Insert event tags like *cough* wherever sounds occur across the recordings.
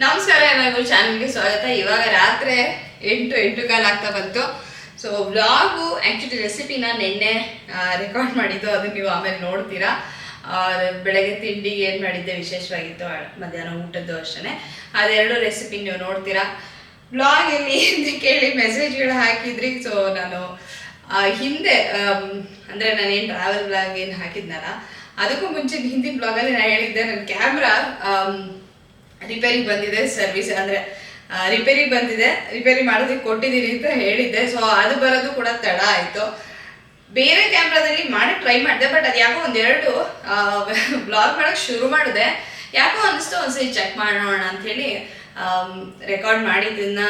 ನಮಸ್ಕಾರ ಎಲ್ಲರಿಗೂ ಚಾನಲ್ಗೆ ಸ್ವಾಗತ. ಇವಾಗ ರಾತ್ರಿ ಎಂಟು ಎಂಟು ಕಾಲ ಆಗ್ತಾ ಬಂತು. ಸೊ ವ್ಲಾಗು ಆ್ಯಕ್ಚುಲಿ ರೆಸಿಪಿನ ನಿನ್ನೆ ರೆಕಾರ್ಡ್ ಮಾಡಿದ್ದು. ಅದನ್ನ ನೀವು ಆಮೇಲೆ ನೋಡ್ತೀರಾ. ಬೆಳಗ್ಗೆ ತಿಂಡಿಗೆ ಏನು ಮಾಡಿದ್ದೆ ವಿಶೇಷವಾಗಿತ್ತು ಮಧ್ಯಾಹ್ನ ಊಟದ್ದು ಅಷ್ಟೇ ಅದೆರಡು ರೆಸಿಪಿ ನೀವು ನೋಡ್ತೀರಾ. ಬ್ಲಾಗ್ ಅಂತ ಕೇಳಿ ಮೆಸೇಜ್ಗಳು ಹಾಕಿದ್ರಿ. ಸೊ ನಾನು ಹಿಂದೆ ಅಂದರೆ ಅಂದ್ರೆ ನಾನೇನು ಟ್ರಾವೆಲ್ ಬ್ಲಾಗ್ ಏನು ಹಾಕಿದ್ನಲ್ಲ, ಅದಕ್ಕೂ ಮುಂಚೆ ಹಿಂದಿನ ಬ್ಲಾಗಲ್ಲಿ ನಾನು ಹೇಳಿದ್ದೆ. ನನ್ನ ಕ್ಯಾಮ್ರಾ ರಿಪೇರಿಗೆ ಬಂದಿದೆ ಸರ್ವಿಸ್ ಅಂದ್ರೆ ರಿಪೇರಿಗೆ ಬಂದಿದೆ. ರಿಪೇರಿ ಮಾಡೋದಕ್ಕೆ ಕೊಟ್ಟಿದ್ದೀನಿ ಅಂತ ಹೇಳಿದ್ದೆ. ಸೊ ಅದು ಬರೋದು ಕೂಡ ತಡ ಆಯಿತು. ಬೇರೆ ಕ್ಯಾಮ್ರಾದಲ್ಲಿ ಮಾಡಿ ಟ್ರೈ ಮಾಡಿದೆ ಬಟ್ ಅದು ಯಾಕೋ ಒಂದೆರಡು ಬ್ಲಾಗ್ ಮಾಡೋಕ್ಕೆ ಶುರು ಮಾಡಿದೆ. ಯಾಕೋ ಅನಿಸ್ತು ಒಂದ್ಸರಿ ಚೆಕ್ ಮಾಡೋಣ ಅಂಥೇಳಿ ರೆಕಾರ್ಡ್ ಮಾಡಿದ್ದನ್ನ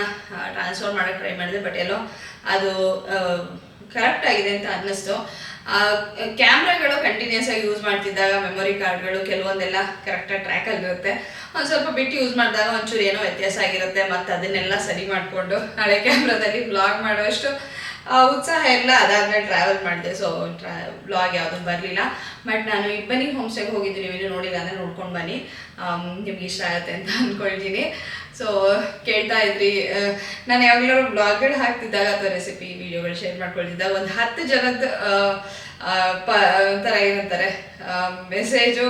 ಟ್ರಾನ್ಸ್ಫರ್ ಮಾಡೋಕ್ಕೆ ಟ್ರೈ ಮಾಡಿದೆ. ಬಟ್ ಎಲ್ಲೋ, ಅದು ಕರೆಕ್ಟ್ ಆಗಿದೆ ಅಂತ ಅನ್ನಿಸ್ತು. ಕ್ಯಾಮ್ರಾಗಳು ಕಂಟಿನ್ಯೂಸ್ ಆಗಿ ಯೂಸ್ ಮಾಡ್ತಿದ್ದಾಗ ಮೆಮೊರಿ ಕಾರ್ಡ್ಗಳು ಕೆಲವೊಂದೆಲ್ಲ ಕರೆಕ್ಟಾಗಿ ಟ್ರ್ಯಾಕ್ ಆಗಿರುತ್ತೆ ಒಂದು ಸ್ವಲ್ಪ ಬಿಟ್ಟು ಯೂಸ್ ಮಾಡಿದಾಗ ಒಂಚೂರು ಏನೋ ವ್ಯತ್ಯಾಸ ಆಗಿರುತ್ತೆ, ಮತ್ತು ಅದನ್ನೆಲ್ಲ ಸರಿ ಮಾಡಿಕೊಂಡು ಹಳೆ ಕ್ಯಾಮ್ರಾದಲ್ಲಿ ಬ್ಲಾಗ್ ಮಾಡುವಷ್ಟು ಉತ್ಸಾಹ ಎಲ್ಲ ಅದಾದ್ಮೇಲೆ ಟ್ರಾವೆಲ್ ಮಾಡಿದೆ. ಸೊ ಟ್ರಾ ಬ್ಲಾಗ್ ಯಾವುದೂ ಬರಲಿಲ್ಲ. ಬಟ್ ನಾನು ಇಬ್ಬನಿ ಹೋಮ್ಸ್ಟೇಗೆ ಹೋಗಿದ್ದೀನಿ ನೀವು ನೋಡಿಲ್ಲ ಅಂದರೆ ನೋಡ್ಕೊಂಡು ಬನ್ನಿ. ನಿಮ್ಗೆ ಇಷ್ಟ ಆಗುತ್ತೆ ಅಂತ *laughs* ಅಂದ್ಕೊಳ್ತೀನಿ ಸೊ ಕೇಳ್ತಾ ಇದ್ರಿ. ನಾನು ಯಾವಾಗಲೂ ಬ್ಲಾಗ್ಗಳು ಹಾಕ್ತಿದ್ದಾಗ ಅಥವಾ ರೆಸಿಪಿ ವಿಡಿಯೋಗಳು ಶೇರ್ ಮಾಡ್ಕೊಳ್ತಿದ್ದಾಗ ಒಂದು ಹತ್ತು ಜನದ ಪ, ಒಂಥರ ಏನಂತಾರೆ ಮೆಸೇಜು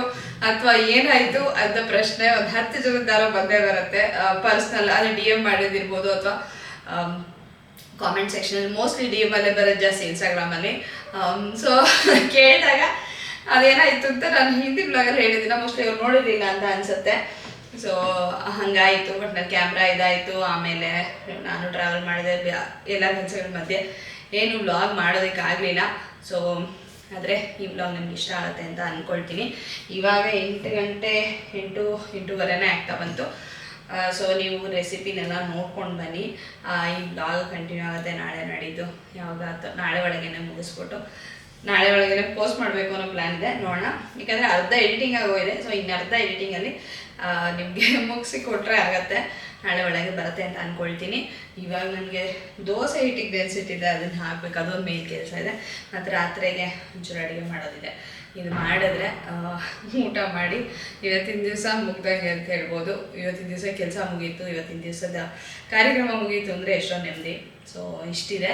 ಅಥವಾ ಏನಾಯಿತು ಅಂತ ಪ್ರಶ್ನೆ ಒಂದು ಹತ್ತು ಜನದ್ದಾರ ಬಂದೇ ಬರುತ್ತೆ. ಪರ್ಸ್ನಲ್ ಅಂದರೆ ಡಿ ಎಂ ಮಾಡಿದಿರ್ಬೋದು ಅಥವಾ comment section mostly D M ಅಲ್ಲೇ ಬರೋದು ಜಾಸ್ತಿ ಇನ್ಸ್ಟಾಗ್ರಾಮಲ್ಲಿ ಸೊ ಕೇಳಿದಾಗ ಅದೇನಾಯಿತು ಅಂತ ನಾನು ಹಿಂದಿ ಬ್ಲಾಗಲ್ಲಿ ಹೇಳಿದ್ದೀನಿ. ಮೋಸ್ಟ್ಲಿ ಅವ್ರು ನೋಡಿರಲಿಲ್ಲ ಅಂತ ಅನ್ಸುತ್ತೆ. ಸೊ ಹಂಗಾಯಿತು. ಬಟ್ ನನ್ನ ಕ್ಯಾಮ್ರಾ ಇದಾಯಿತು. ಆಮೇಲೆ ನಾನು ಟ್ರಾವೆಲ್ ಮಾಡಿದೆ. ಎಲ್ಲ ಕೆಲಸಗಳ ಮಧ್ಯೆ. ಏನು ವ್ಲಾಗ್ ಮಾಡೋದಕ್ಕಾಗಲಿಲ್ಲ ಸೊ ಆದರೆ ಈ ಬ್ಲಾಗ್ ನಿಮ್ಗೆ ಇಷ್ಟ ಆಗುತ್ತೆ ಅಂತ ಅಂದ್ಕೊಳ್ತೀನಿ ಇವಾಗ ಎಂಟು ಗಂಟೆ ಎಂಟು, ಎಂಟೂವರೆನೇ ಆಗ್ತಾ ಬಂತು. ಸೊ ನೀವು ರೆಸಿಪಿನೆಲ್ಲ ನೋಡ್ಕೊಂಡು ಬನ್ನಿ. ಈ ಬ್ಲಾಗ್ ಕಂಟಿನ್ಯೂ ಆಗುತ್ತೆ, ನಾಳೆ ನಡೀತು. ಯಾವಾಗ ನಾಳೆ ಒಳಗೇನೆ ಮುಗಿಸ್ಬಿಟ್ಟು. ನಾಳೆ ಒಳಗೇನೆ ಪೋಸ್ಟ್ ಮಾಡಬೇಕು ಅನ್ನೋ ಪ್ಲ್ಯಾನ್ ಇದೆ, ನೋಡೋಣ. ಯಾಕಂದರೆ ಅರ್ಧ ಎಡಿಟಿಂಗ್ ಆಗೋಗಿದೆ ಸೊ ಇನ್ನು ಅರ್ಧ ಎಡಿಟಿಂಗಲ್ಲಿ ನಿಮಗೆ *laughs* ಮುಗಿಸಿ ಕೊಟ್ಟರೆ ಆಗತ್ತೆ. ನಾಳೆ ಒಳಗೆ ಬರುತ್ತೆ ಅಂತ ಅಂದ್ಕೊಳ್ತೀನಿ ಇವಾಗ ನನಗೆ ದೋಸೆ ಹಿಟ್ಟಿಗೆ ಬೆನ್ಸಿಟ್ಟಿದೆ, ಅದನ್ನು ಹಾಕ್ಬೇಕು. ಅದೊಂದು ಮೇನ್ ಕೆಲಸ ಇದೆ. ಮತ್ತು ರಾತ್ರಿಗೆ ಒಂಚೂರು ಅಡುಗೆ ಮಾಡೋದಿದೆ. ಇದು ಮಾಡಿದ್ರೆ ಊಟ ಮಾಡಿ ಇವತ್ತಿನ ದಿವಸ ಮುಗ್ದಂಗೆ ಅಂತ ಹೇಳ್ಬೋದು. ಇವತ್ತಿನ ದಿವಸ ಕೆಲಸ ಮುಗೀತು. ಇವತ್ತಿನ ದಿವಸದ ಕಾರ್ಯಕ್ರಮ ಮುಗೀತು ಅಂದರೆ ಎಷ್ಟೋ ನೆಮ್ಮದಿ. ಸೊ ಇಷ್ಟಿದೆ.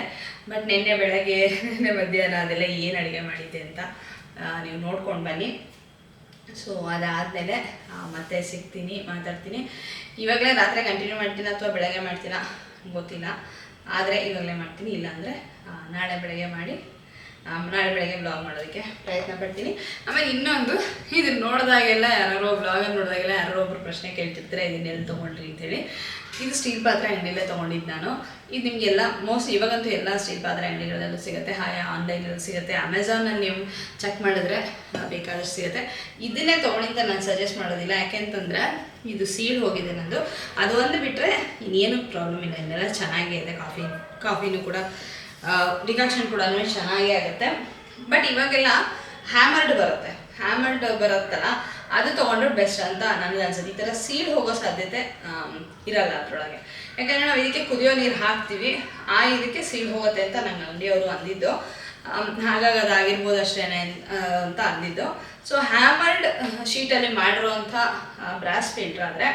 ಬಟ್ ನಿನ್ನೆ ಬೆಳಗ್ಗೆ, ನಿನ್ನೆ ಮಧ್ಯಾಹ್ನ ಅದೆಲ್ಲ ಏನು ಅಡುಗೆ ಮಾಡಿದ್ದೆ ಅಂತ ನೀವು ನೋಡ್ಕೊಂಡು ಬನ್ನಿ. ಸೊ ಅದಾದಮೇಲೆ ಮತ್ತೆ ಸಿಗ್ತೀನಿ, ಮಾತಾಡ್ತೀನಿ. ಇವಾಗಲೇ ರಾತ್ರಿ ಕಂಟಿನ್ಯೂ ಮಾಡ್ತೀನಿ ಅಥವಾ ಬೆಳಗ್ಗೆ ಮಾಡ್ತೀರಾ? ಗೊತ್ತಿಲ್ಲ. ಆದರೆ ಇವಾಗಲೇ ಮಾಡ್ತೀನಿ, ಇಲ್ಲಾಂದರೆ ನಾಳೆ ಬೆಳಗ್ಗೆ ಮಾಡಿ ನಾಳೆ ಬೆಳಗ್ಗೆ ಬ್ಲಾಗ್ ಮಾಡೋದಕ್ಕೆ ಪ್ರಯತ್ನ ಪಡ್ತೀನಿ. ಆಮೇಲೆ ಇನ್ನೊಂದು, ಇದನ್ನ ನೋಡಿದಾಗೆಲ್ಲ ಯಾರೋ ಬ್ಲಾಗನ್ನು ನೋಡಿದಾಗೆಲ್ಲ ಯಾರೋ ಒಬ್ರು ಪ್ರಶ್ನೆ ಕೇಳ್ತಿರ್ತಾರೆ, ಇದನ್ನೆಲ್ಲಿ ತೊಗೊಂಡ್ರಿ ಅಂತೇಳಿ. ಇದು ಸ್ಟೀಲ್ ಪಾತ್ರೆ ಅಂಗಡಿಯಲ್ಲೇ ತೊಗೊಂಡಿದ್ದು ನಾನು. ಇದು ನಿಮಗೆಲ್ಲ ಮೋಸ್ಟ್ ಇವಾಗಂತೂ ಎಲ್ಲ ಸ್ಟೀಲ್ ಪಾತ್ರೆ ಅಂಗಡಿಗಳಲ್ಲೂ ಸಿಗುತ್ತೆ. ಹಾಗೆ ಆನ್ಲೈನಲ್ಲಿ ಸಿಗುತ್ತೆ. ಅಮೆಝಾನಲ್ಲಿ ನೀವು ಚೆಕ್ ಮಾಡಿದ್ರೆ ಬೇಕಾದಷ್ಟು ಸಿಗುತ್ತೆ. ಇದನ್ನೇ ತೊಗೊಂಡಿಂತ ನಾನು ಸಜೆಸ್ಟ್ ಮಾಡೋದಿಲ್ಲ. ಯಾಕೆಂತಂದರೆ ಇದು ಸೀಲ್ ಹೋಗಿದೆ ನಂದು. ಅದು ಒಂದು ಬಿಟ್ಟರೆ ಇನ್ನೇನು ಪ್ರಾಬ್ಲಮ್ ಇಲ್ಲ. ಇನ್ನೆಲ್ಲ ಚೆನ್ನಾಗೇ ಇದೆ. ಕಾಫಿ ಕಾಫಿನೂ ಕೂಡ ಡಿಕಾಕ್ಷನ್ ಕೂಡ ಚೆನ್ನಾಗೇ ಆಗುತ್ತೆ. ಬಟ್ ಇವಾಗೆಲ್ಲ ಹ್ಯಾಮರ್ಡ್ ಬರುತ್ತೆ. ಹ್ಯಾಮರ್ಡ್ ಬರುತ್ತಲ್ಲ ಅದು ತೊಗೊಂಡ್ರೆ ಬೆಸ್ಟ್ ಅಂತ ನನಗೆ ಅನ್ಸುತ್ತೆ. ಈ ಥರ ಸೀಲ್ ಹೋಗೋ ಸಾಧ್ಯತೆ ಇರಲ್ಲ ಅದರೊಳಗೆ. ಯಾಕಂದರೆ ನಾವು ಇದಕ್ಕೆ ಕುದಿಯೋ ನೀರು ಹಾಕ್ತೀವಿ. ಆ ಇದಕ್ಕೆ ಸೀಲ್ ಹೋಗುತ್ತೆ ಅಂತ ನಂಗೆ ಅಂಗಡಿಯವರು ಅಂದಿದ್ದು. ಹಾಗಾಗಿ ಅದಾಗಿರ್ಬೋದು ಅಷ್ಟೇನೆ ಅಂತ ಅಂದಿದ್ದು. ಸೊ ಹ್ಯಾಮರ್ಡ್ ಶೀಟಲ್ಲಿ ಮಾಡಿರುವಂಥ ಬ್ರಾಸ್ ಫಿಲ್ಟರ್ ಆದರೆ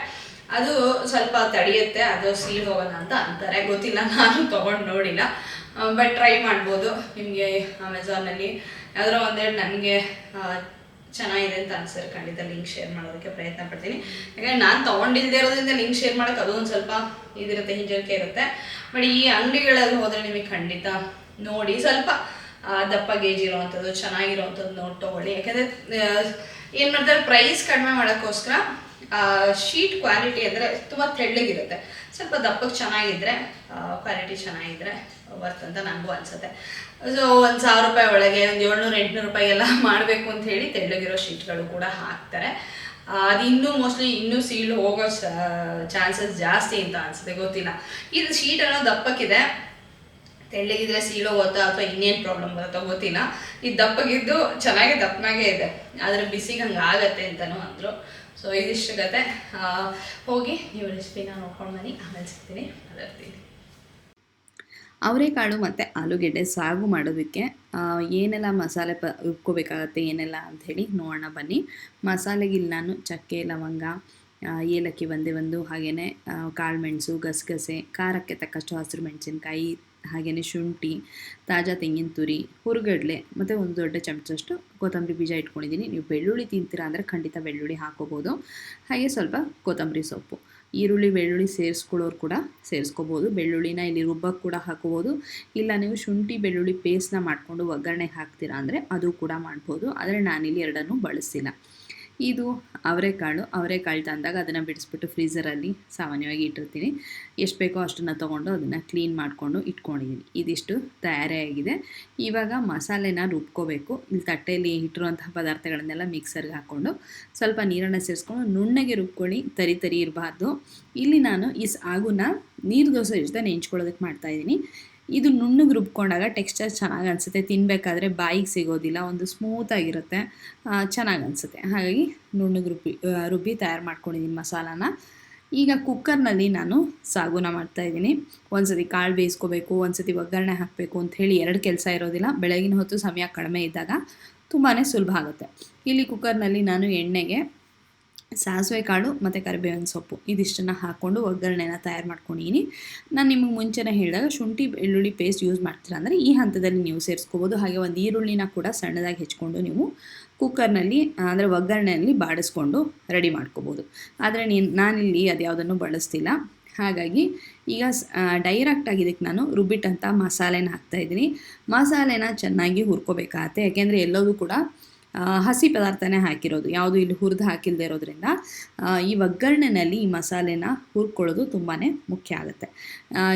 ಅದು ಸ್ವಲ್ಪ ತಡೆಯುತ್ತೆ, ಅದು ಸೀಲ್ ಹೋಗಲ್ಲ ಅಂತ ಅಂತಾರೆ. ಗೊತ್ತಿಲ್ಲ, ನಾನು ತೊಗೊಂಡು ನೋಡಿಲ್ಲ. ಬಟ್ ಟ್ರೈ ಮಾಡ್ಬೋದು. ನಿಮಗೆ ಅಮೆಝಾನಲ್ಲಿ ಯಾವ್ದಾರ ಒಂದೆರಡು ನನಗೆ ಚೆನ್ನಾಗಿದೆ ಅಂತ ಅನ್ಸರ್ ಖಂಡಿತ ಲಿಂಕ್ ಶೇರ್ ಮಾಡೋದಕ್ಕೆ ಪ್ರಯತ್ನ ಪಡ್ತೀನಿ. ಯಾಕಂದರೆ ನಾನು ತೊಗೊಂಡಿಲ್ಲದೆ ಇರೋದ್ರಿಂದ ಲಿಂಕ್ ಶೇರ್ ಮಾಡೋಕ್ಕೆ ಅದು ಸ್ವಲ್ಪ ಇದಿರುತ್ತೆ, ಹಿಂಜರಿಕೆ ಇರುತ್ತೆ. ಬಟ್ ಈ ಅಂಗಡಿಗಳಲ್ಲಿ ಹೋದರೆ ನಿಮಗೆ ಖಂಡಿತ ನೋಡಿ ಸ್ವಲ್ಪ ದಪ್ಪ ಗೇಜ್ ಇರೋವಂಥದ್ದು ಚೆನ್ನಾಗಿರೋವಂಥದ್ದು ನೋಡಿ ತೊಗೊಳ್ಳಿ. ಯಾಕೆಂದರೆ ಏನು ಮಾಡ್ತಾರೆ ಪ್ರೈಸ್ ಕಡಿಮೆ ಮಾಡೋಕ್ಕೋಸ್ಕರ ಶೀಟ್ ಕ್ವಾಲಿಟಿ ಅಂದರೆ ತುಂಬ ತೆಳ್ಳಗಿರುತ್ತೆ. ಸ್ವಲ್ಪ ದಪ್ಪಕ್ಕೆ ಚೆನ್ನಾಗಿದ್ದರೆ ಕ್ವಾಲಿಟಿ ಚೆನ್ನಾಗಿದ್ದರೆ ವರ್ತ್ ಅಂತ ನನಗೂ ಅನಿಸುತ್ತೆ. ಸೊ ಒಂದು ಸಾವಿರ ರೂಪಾಯಿ ಒಳಗೆ ಒಂದು ಏಳ್ನೂರು, ಎಂಟುನೂರು ರೂಪಾಯಿ ಎಲ್ಲ *laughs* ಮಾಡಬೇಕು ಅಂತ ಹೇಳಿ ತೆಳ್ಳಗಿರೋ ಶೀಟ್ಗಳು ಕೂಡ ಹಾಕ್ತಾರೆ. ಅದು ಇನ್ನೂ ಮೋಸ್ಟ್ಲಿ ಇನ್ನೂ ಸೀಲ್ ಹೋಗೋ ಚಾನ್ಸಸ್ ಜಾಸ್ತಿ ಅಂತ ಅನಿಸುತ್ತೆ, ಗೊತ್ತಿಲ್ಲ. ಇದು ಶೀಟ್ ಅನ್ನೋ ದಪ್ಪಕ್ಕಿದೆ. ತೆಳ್ಳಗಿದ್ರೆ ಸೀಳು ಹೋಗುತ್ತಾ ಅಥವಾ ಇನ್ನೇನು ಪ್ರಾಬ್ಲಮ್ ಬರುತ್ತೋ ಗೊತ್ತಿಲ್ಲ. ಇದು ದಪ್ಪಗಿದ್ದು ಚೆನ್ನಾಗಿ ದಪ್ಪನಾಗೇ ಇದೆ. ಆದರೆ ಬಿಸಿಗೆ ಹಂಗೆ ಆಗತ್ತೆ ಅಂತಲೂ ಅಂದರು. ಸೊ ಇದಿಷ್ಟು ಕತೆ ಹೋಗಿ ನೀವು ರೆಸಿಪಿನ ನೋಡ್ಕೊಂಡು ಬನ್ನಿ. ಆಮೇಲೆ ಸಿಗ್ತೀನಿ. ಅದರ್ತೀನಿ ಅವರೆಕಾಳು ಮತ್ತು ಆಲೂಗೆಡ್ಡೆ ಸಾಗು ಮಾಡೋದಕ್ಕೆ ಏನೆಲ್ಲ ಮಸಾಲೆ ಪ ಉಬ್ಕೋಬೇಕಾಗತ್ತೆ ಏನೆಲ್ಲ ಅಂಥೇಳಿ ನೋಡೋಣ ಬನ್ನಿ. ಮಸಾಲೆಗೆ ಇಲ್ಲಿ ನಾನು ಚಕ್ಕೆ, ಲವಂಗ ಏಲಕ್ಕಿ ಒಂದೇ ಒಂದು ಹಾಗೆಯೇ ಕಾಳುಮೆಣಸು ಗಸಗಸೆ, ಖಾರಕ್ಕೆ ತಕ್ಕಷ್ಟು ಹಸಿರು ಮೆಣಸಿನ್ಕಾಯಿ ಹಾಗೆಯೇ ಶುಂಠಿ, ತಾಜಾ ತೆಂಗಿನ ತುರಿ, ಹುರುಗಡ್ಲೆ, ಮತ್ತು ಒಂದು ದೊಡ್ಡ ಚಮಚಷ್ಟು ಕೊತ್ತಂಬರಿ ಬೀಜ ಇಟ್ಕೊಂಡಿದ್ದೀನಿ. ನೀವು ಬೆಳ್ಳುಳ್ಳಿ ತಿಂತೀರಾ ಅಂದರೆ ಖಂಡಿತ ಬೆಳ್ಳುಳ್ಳಿ ಹಾಕೋಬೋದು. ಹಾಗೆ ಸ್ವಲ್ಪ ಕೊತ್ತಂಬರಿ ಸೊಪ್ಪು. ಈರುಳ್ಳಿ, ಬೆಳ್ಳುಳ್ಳಿ ಸೇರಿಸ್ಕೊಳ್ಳೋರು ಕೂಡ ಸೇರಿಸ್ಕೋಬೋದು. ಬೆಳ್ಳುಳ್ಳಿನ ಇಲ್ಲಿ ರುಬ್ಬಕ್ಕೆ ಕೂಡ ಹಾಕೋಬೋದು. ಇಲ್ಲ ನೀವು ಶುಂಠಿ, ಬೆಳ್ಳುಳ್ಳಿ ಪೇಸ್ಟ್ನ ಮಾಡಿಕೊಂಡು ಒಗ್ಗರಣೆಗೆ ಹಾಕ್ತೀರಾ ಅಂದರೆ ಅದು ಕೂಡ ಮಾಡ್ಬೋದು. ಆದರೆ ನಾನಿಲ್ಲಿ ಎರಡನ್ನೂ ಬಳಸ್ತಿಲ್ಲ ಇದು ಅವರೆಕಾಳು ಅವರೆಕಾಳು ತಂದಾಗ ಅದನ್ನು ಬಿಡಿಸ್ಬಿಟ್ಟು ಫ್ರೀಸರಲ್ಲಿ ಸಾಮಾನ್ಯವಾಗಿ ಇಟ್ಟಿರ್ತೀನಿ. ಎಷ್ಟು ಬೇಕೋ ಅಷ್ಟನ್ನು ತೊಗೊಂಡು ಅದನ್ನು ಕ್ಲೀನ್ ಮಾಡಿಕೊಂಡು ಇಟ್ಕೊಂಡಿದ್ದೀನಿ ಇದಿಷ್ಟು ತಯಾರಿಯಾಗಿದೆ. ಇವಾಗ ಮಸಾಲೆನ ರುಬ್ಕೋಬೇಕು. ಇಲ್ಲಿ ತಟ್ಟೆಯಲ್ಲಿ ಇಟ್ಟಿರುವಂತಹ ಪದಾರ್ಥಗಳನ್ನೆಲ್ಲ ಮಿಕ್ಸರ್ಗೆ ಹಾಕ್ಕೊಂಡು ಸ್ವಲ್ಪ ನೀರನ್ನು ಸೇರಿಸ್ಕೊಂಡು ನುಣ್ಣಗೆ ರುಬ್ಕೊಳ್ಳಿ, ತರಿ ತರಿ ಇರಬಾರ್ದು. ಇಲ್ಲಿ ನಾನು ಈ ಸಾಗುನ ನೀರು ದೋಸೆ ಜೊತೆ ನೆಂಚ್ಕೊಳ್ಳೋದಕ್ಕೆ ಮಾಡ್ತಾಯಿದ್ದೀನಿ ಇದು ನುಣ್ಣಗೆ ರುಬ್ಕೊಂಡಾಗ ಟೆಕ್ಸ್ಚರ್ ಚೆನ್ನಾಗಿ ಅನಿಸುತ್ತೆ. ತಿನ್ನಬೇಕಾದ್ರೆ ಬಾಯಿಗೆ ಸಿಗೋದಿಲ್ಲ, ಒಂದು ಸ್ಮೂತಾಗಿರುತ್ತೆ ಚೆನ್ನಾಗಿ ಅನಿಸುತ್ತೆ. ಹಾಗಾಗಿ ನುಣ್ಣಗೆ ರುಬ್ಬಿ ರುಬ್ಬಿ ತಯಾರು ಮಾಡ್ಕೊಂಡಿದ್ದೀನಿ ಮಸಾಲಾನ. ಈಗ ಕುಕ್ಕರ್ನಲ್ಲಿ ನಾನು ಸಾಗುನ ಮಾಡ್ತಾಯಿದ್ದೀನಿ ಒಂದ್ಸತಿ ಕಾಳು ಬೇಯಿಸ್ಕೋಬೇಕು, ಒಂದ್ಸತಿ ಒಗ್ಗರಣೆ ಹಾಕಬೇಕು ಅಂತ ಹೇಳಿ ಎರಡು ಕೆಲಸ ಇರೋದಿಲ್ಲ. ಬೆಳಗಿನ ಹೊತ್ತು ಸಮಯ ಕಡಿಮೆ ಇದ್ದಾಗ ತುಂಬಾ ಸುಲಭ ಆಗುತ್ತೆ. ಇಲ್ಲಿ ಕುಕ್ಕರ್ನಲ್ಲಿ ನಾನು ಎಣ್ಣೆಗೆ ಸಾಸಿವೆ ಕಾಳು ಮತ್ತು ಕರಿಬೇವಿನ ಸೊಪ್ಪು. ಇದಿಷ್ಟನ್ನು ಹಾಕ್ಕೊಂಡು ಒಗ್ಗರಣೆನ ತಯಾರು ಮಾಡ್ಕೊಂಡಿದ್ದೀನಿ ನಾನು ನಿಮಗೆ ಮುಂಚೆನೇ ಹೇಳಿದಾಗ ಶುಂಠಿ, ಬೆಳ್ಳುಳ್ಳಿ ಪೇಸ್ಟ್ ಯೂಸ್ ಮಾಡ್ತೀರಾ ಅಂದರೆ ಈ ಹಂತದಲ್ಲಿ ನೀವು ಸೇರಿಸ್ಕೋಬೋದು. ಹಾಗೆ ಒಂದು ಈರುಳ್ಳಿನ ಕೂಡ ಸಣ್ಣದಾಗಿ ಹೆಚ್ಕೊಂಡು ನೀವು ಕುಕ್ಕರ್ನಲ್ಲಿ ಅಂದರೆ ಒಗ್ಗರಣೆಯಲ್ಲಿ ಬಾಡಿಸ್ಕೊಂಡು ರೆಡಿ ಮಾಡ್ಕೋಬೋದು. ಆದರೆ ನೀನು, ನಾನಿಲ್ಲಿ ಅದ್ಯಾವುದನ್ನು ಬಳಸ್ತಿಲ್ಲ. ಹಾಗಾಗಿ ಈಗ ಡೈರೆಕ್ಟಾಗಿ ಇದಕ್ಕೆ ನಾನು ರುಬ್ಬಿಟ್ಟಂಥ ಮಸಾಲೆನ ಹಾಕ್ತಾಯಿದ್ದೀನಿ ಮಸಾಲೆನ ಚೆನ್ನಾಗಿ ಹುರ್ಕೋಬೇಕಾಗತ್ತೆ. ಯಾಕೆಂದರೆ ಎಲ್ಲದೂ ಕೂಡ ಹಸಿ ಪದಾರ್ಥನೇ ಹಾಕಿರೋದು. ಯಾವುದು ಇಲ್ಲಿ ಹುರಿದು ಹಾಕಿಲ್ಲದೆ ಇರೋದ್ರಿಂದ ಈ ಒಗ್ಗರಣೆನಲ್ಲಿ ಈ ಮಸಾಲೆನ ಹುರ್ಕೊಳ್ಳೋದು ತುಂಬಾ ಮುಖ್ಯ ಆಗುತ್ತೆ.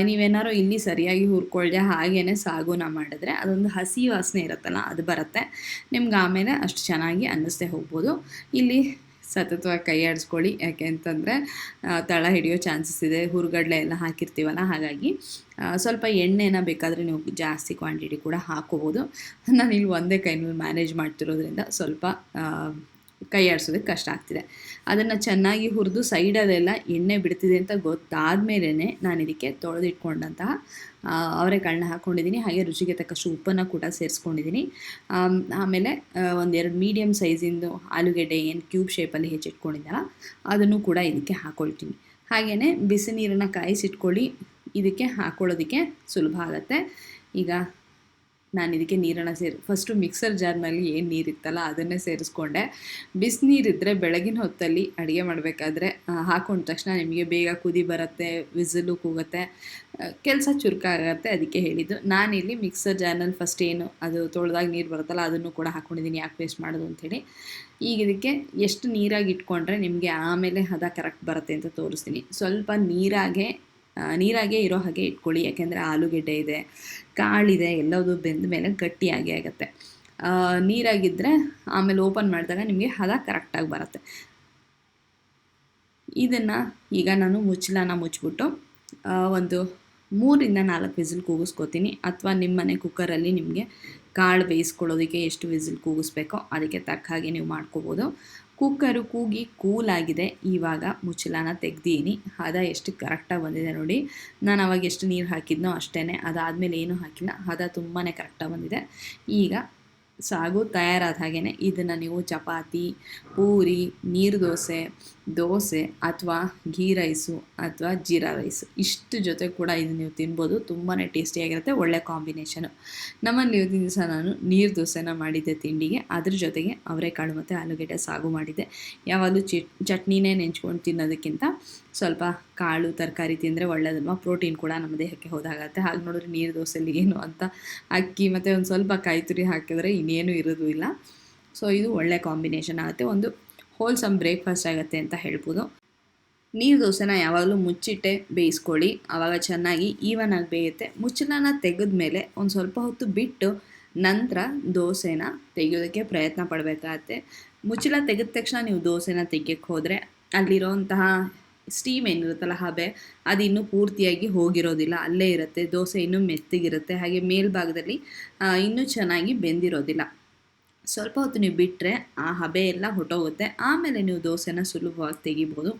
ನೀವೇನಾರು ಇಲ್ಲಿ ಸರಿಯಾಗಿ ಹುರ್ಕೊಳ್ಳದೆ ಹಾಗೇ ಸಾಗುನ ಮಾಡಿದ್ರೆ ಅದೊಂದು ಹಸಿ ವಾಸನೆ ಇರುತ್ತಲ್ಲ, ಅದು ಬರುತ್ತೆ. ನಿಮ್ಗೆ ಆಮೇಲೆ ಅಷ್ಟು ಚೆನ್ನಾಗಿ ಅನ್ನಿಸ್ತೇ ಹೋಗ್ಬೋದು. ಇಲ್ಲಿ ಸತತವಾಗಿ ಕೈ ಆಡಿಸ್ಕೊಳ್ಳಿ. ಯಾಕೆ ಅಂತಂದರೆ ತಳ ಹಿಡಿಯೋ ಚಾನ್ಸಸ್ ಇದೆ. ಹುರುಗಡ್ಲೆ ಎಲ್ಲ ಹಾಕಿರ್ತೀವಲ್ಲ, ಹಾಗಾಗಿ ಸ್ವಲ್ಪ ಎಣ್ಣೆನ ಬೇಕಾದರೆ ನೀವು ಜಾಸ್ತಿ ಕ್ವಾಂಟಿಟಿ ಕೂಡ ಹಾಕೋಬೋದು. ನಾನು ಇಲ್ಲಿ ಒಂದೇ ಕೈನಲ್ಲಿ ಮ್ಯಾನೇಜ್ ಮಾಡ್ತಿರೋದ್ರಿಂದ ಸ್ವಲ್ಪ ಆ, ಕೈ ಆಡಿಸೋದಕ್ಕೆ ಕಷ್ಟ ಆಗ್ತಿದೆ. ಅದನ್ನು ಚೆನ್ನಾಗಿ ಹುರಿದು ಸೈಡಲ್ಲೆಲ್ಲ ಎಣ್ಣೆ ಬಿಡ್ತಿದೆ ಅಂತ ಗೊತ್ತಾದ್ಮೇಲೆ ನಾನು ಇದಕ್ಕೆ ತೊಳೆದಿಟ್ಕೊಂಡಂತಹ ಅವರೆಕಾಳನ್ನ ಹಾಕ್ಕೊಂಡಿದ್ದೀನಿ ಹಾಗೆ ರುಚಿಗೆ ತಕ್ಕಷ್ಟು ಉಪ್ಪನ್ನು ಕೂಡ ಸೇರಿಸ್ಕೊಂಡಿದ್ದೀನಿ ಆಮೇಲೆ ಒಂದೆರಡು ಮೀಡಿಯಮ್ ಸೈಜಿಂದು ಆಲೂಗೆಡ್ಡೆ ಏನು ಕ್ಯೂಬ್ ಶೇಪಲ್ಲಿ ಹೆಚ್ಚಿಟ್ಕೊಂಡಿದ್ದಲ್ಲ ಅದನ್ನು ಕೂಡ ಇದಕ್ಕೆ ಹಾಕ್ಕೊಳ್ತೀನಿ ಹಾಗೆಯೇ ಬಿಸಿ ನೀರನ್ನು ಕಾಯಿಸಿಟ್ಕೊಳ್ಳಿ. ಇದಕ್ಕೆ ಹಾಕ್ಕೊಳ್ಳೋದಕ್ಕೆ ಸುಲಭ ಆಗುತ್ತೆ. ಈಗ ನಾನು ಇದಕ್ಕೆ ನೀರನ್ನು ಸೇರಿ ಫಸ್ಟು ಮಿಕ್ಸರ್ ಜಾರ್ನಲ್ಲಿ ಏನು ನೀರಿತ್ತಲ್ಲ ಅದನ್ನೇ ಸೇರಿಸ್ಕೊಂಡೆ. ಬಿಸಿನೀರಿದ್ದರೆ ಬೆಳಗಿನ ಹೊತ್ತಲ್ಲಿ ಅಡುಗೆ ಮಾಡಬೇಕಾದ್ರೆ ಹಾಕೊಂಡ ತಕ್ಷಣ ನಿಮಗೆ ಬೇಗ ಕುದಿ ಬರುತ್ತೆ, ವಿಸಿಲು ಕೂಗುತ್ತೆ ಕೆಲಸ ಚುರುಕಾಗತ್ತೆ ಅದಕ್ಕೆ ಹೇಳಿದ್ದು. ನಾನಿಲ್ಲಿ ಮಿಕ್ಸರ್ ಜಾರ್ನಲ್ಲಿ ಫಸ್ಟ್ ಏನು, ಅದು ತೊಳೆದಾಗ ನೀರು ಬರುತ್ತಲ್ಲ ಅದನ್ನು ಕೂಡ ಹಾಕ್ಕೊಂಡಿದ್ದೀನಿ ಯಾಕೆ ವೇಸ್ಟ್ ಮಾಡೋದು ಅಂಥೇಳಿ ಈಗ ಇದಕ್ಕೆ ಎಷ್ಟು ನೀರಾಗಿ ಇಟ್ಕೊಂಡ್ರೆ ನಿಮಗೆ ಆಮೇಲೆ ಹದ ಕರೆಕ್ಟ್ ಬರುತ್ತೆ ಅಂತ ತೋರಿಸ್ತೀನಿ. ಸ್ವಲ್ಪ ನೀರಾಗೆ ನೀರಾಗೆ ಇರೋ ಹಾಗೆ ಇಟ್ಕೊಳ್ಳಿ. ಯಾಕೆಂದರೆ ಆಲೂಗೆಡ್ಡೆ ಇದೆ ಕಾಳಿದೆ ಎಲ್ಲದು ಬೆಂದ ಮೇಲೆ ಗಟ್ಟಿಯಾಗಿ ಆಗುತ್ತೆ. ನೀರಾಗಿದ್ದರೆ ಆಮೇಲೆ ಓಪನ್ ಮಾಡಿದಾಗ ನಿಮಗೆ ಹದ ಕರೆಕ್ಟಾಗಿ ಬರುತ್ತೆ. ಇದನ್ನು ಈಗ ನಾನು ಮುಚ್ಚಳನ ಮುಚ್ಚಿಬಿಟ್ಟು ಒಂದು ಮೂರಿಂದ ನಾಲ್ಕು ವಿಸಿಲ್ ಕೂಗಿಸ್ಕೊತೀನಿ. ಅಥವಾ ನಿಮ್ಮನೆ ಕುಕ್ಕರಲ್ಲಿ ನಿಮಗೆ ಕಾಳು ಬೇಯಿಸ್ಕೊಳ್ಳೋದಕ್ಕೆ ಎಷ್ಟು ವಿಸಿಲ್ ಕೂಗಿಸ್ಬೇಕೋ ಅದಕ್ಕೆ ತಕ್ಕ ಹಾಗೆ ನೀವು ಮಾಡ್ಕೋಬೋದು. ಕುಕ್ಕರು ಕೂಗಿ ಕೂಲಾಗಿದೆ ಇವಾಗ ಮುಚ್ಚಲಾನ ತೆಗ್ದೀನಿ. ಹದ ಎಷ್ಟು ಕರೆಕ್ಟಾಗಿ ಬಂದಿದೆ ನೋಡಿ. ನಾನು ಅವಾಗ ಎಷ್ಟು ನೀರು ಹಾಕಿದ್ನೋ ಅಷ್ಟೇ ಅದಾದಮೇಲೆ ಏನೂ ಹಾಕಿಲ್ಲ. ಹದ ತುಂಬಾ ಕರೆಕ್ಟಾಗಿ ಬಂದಿದೆ. ಈಗ ಸಾಗು ತಯಾರಾದ ಹಾಗೆಯೇ ಇದನ್ನು ನೀವು ಚಪಾತಿ, ಪೂರಿ, ನೀರು ದೋಸೆ ದೋಸೆ ಅಥವಾ ಘೀ ರೈಸು ಅಥವಾ ಜೀರಾ ರೈಸು ಇಷ್ಟು ಜೊತೆ ಕೂಡ ಇದು ನೀವು ತಿನ್ಬೋದು. ತುಂಬಾ ಟೇಸ್ಟಿಯಾಗಿರುತ್ತೆ, ಒಳ್ಳೆ ಕಾಂಬಿನೇಷನು. ನಮ್ಮಲ್ಲಿ ಇವತ್ತಿನ ದಿವಸ ನಾನು ನೀರು ದೋಸೆನ ಮಾಡಿದ್ದೆ ತಿಂಡಿಗೆ. ಅದ್ರ ಜೊತೆಗೆ ಅವರೆಕಾಳು ಮತ್ತು ಆಲೂಗೆಡ್ಡೆ ಸಾಗು ಮಾಡಿದ್ದೆ. ಯಾವಾಗಲೂ ಚಟ್ನಿನೇ ನೆಂಚ್ಕೊಂಡು ತಿನ್ನೋದಕ್ಕಿಂತ ಸ್ವಲ್ಪ ಕಾಳು, ತರಕಾರಿ ತಿಂದರೆ ಒಳ್ಳೇದಲ್ವಾ ಪ್ರೋಟೀನ್ ಕೂಡ ನಮ್ಮ ದೇಹಕ್ಕೆ ಹೋದಾಗತ್ತೆ. ಹಾಗೆ ನೋಡಿದ್ರೆ ನೀರು ದೋಸೆಯಲ್ಲಿ ಏನು ಅಂತ ಅಕ್ಕಿ ಮತ್ತು ಒಂದು ಸ್ವಲ್ಪ ಕಾಯಿ ತುರಿ ಹಾಕಿದ್ರೆ ಇನ್ನೇನು ಇರೋದು ಇಲ್ಲ. ಸೊ ಇದು ಒಳ್ಳೆ ಕಾಂಬಿನೇಷನ್ ಆಗುತ್ತೆ. ಒಂದು ಹೋಲ್ಸಮ್ ಬ್ರೇಕ್ಫಾಸ್ಟ್ ಆಗುತ್ತೆ ಅಂತ ಹೇಳ್ಬೋದು. ನೀರು ದೋಸೆನ ಯಾವಾಗಲೂ ಮುಚ್ಚಿಟ್ಟೆ ಬೇಯಿಸ್ಕೊಳ್ಳಿ. ಆವಾಗ ಚೆನ್ನಾಗಿ ಈವನ್ ಆಗಿ ಬೇಯುತ್ತೆ. ಮುಚ್ಚಳನ ತೆಗೆದ ಮೇಲೆ ಒಂದು ಸ್ವಲ್ಪ ಹೊತ್ತು ಬಿಟ್ಟು ನಂತರ ದೋಸೆನ ತೆಗೆಯೋದಕ್ಕೆ ಪ್ರಯತ್ನ ಪಡಬೇಕಾಗತ್ತೆ. ಮುಚ್ಚಳ ತೆಗೆದ ತಕ್ಷಣ ನೀವು ದೋಸೆನ ತೆಗೆಯೋಕ್ಕೆ ಹೋದರೆ ಅಲ್ಲಿರೋಂತಹ ಸ್ಟೀಮ್ ಏನಿರುತ್ತಲ್ಲ ಹಬೆ ಅದು ಇನ್ನೂ ಪೂರ್ತಿಯಾಗಿ ಹೋಗಿರೋದಿಲ್ಲ, ಅಲ್ಲೇ ಇರುತ್ತೆ, ದೋಸೆ ಇನ್ನೂ ಮೆತ್ತಗಿರುತ್ತೆ, ಹಾಗೆ ಮೇಲ್ಭಾಗದಲ್ಲಿ ಇನ್ನೂ ಚೆನ್ನಾಗಿ ಬೆಂದಿರೋದಿಲ್ಲ. ಸ್ವಲ್ಪ ಹೊತ್ತು ನೀವು ಬಿಟ್ಟರೆ ಆ ಹಬೆ ಎಲ್ಲ ಹೊಟ್ಟೋಗುತ್ತೆ, ಆಮೇಲೆ ನೀವು ದೋಸೆನ ಸುಲಭವಾಗಿ ತೆಗಿಬೋದು.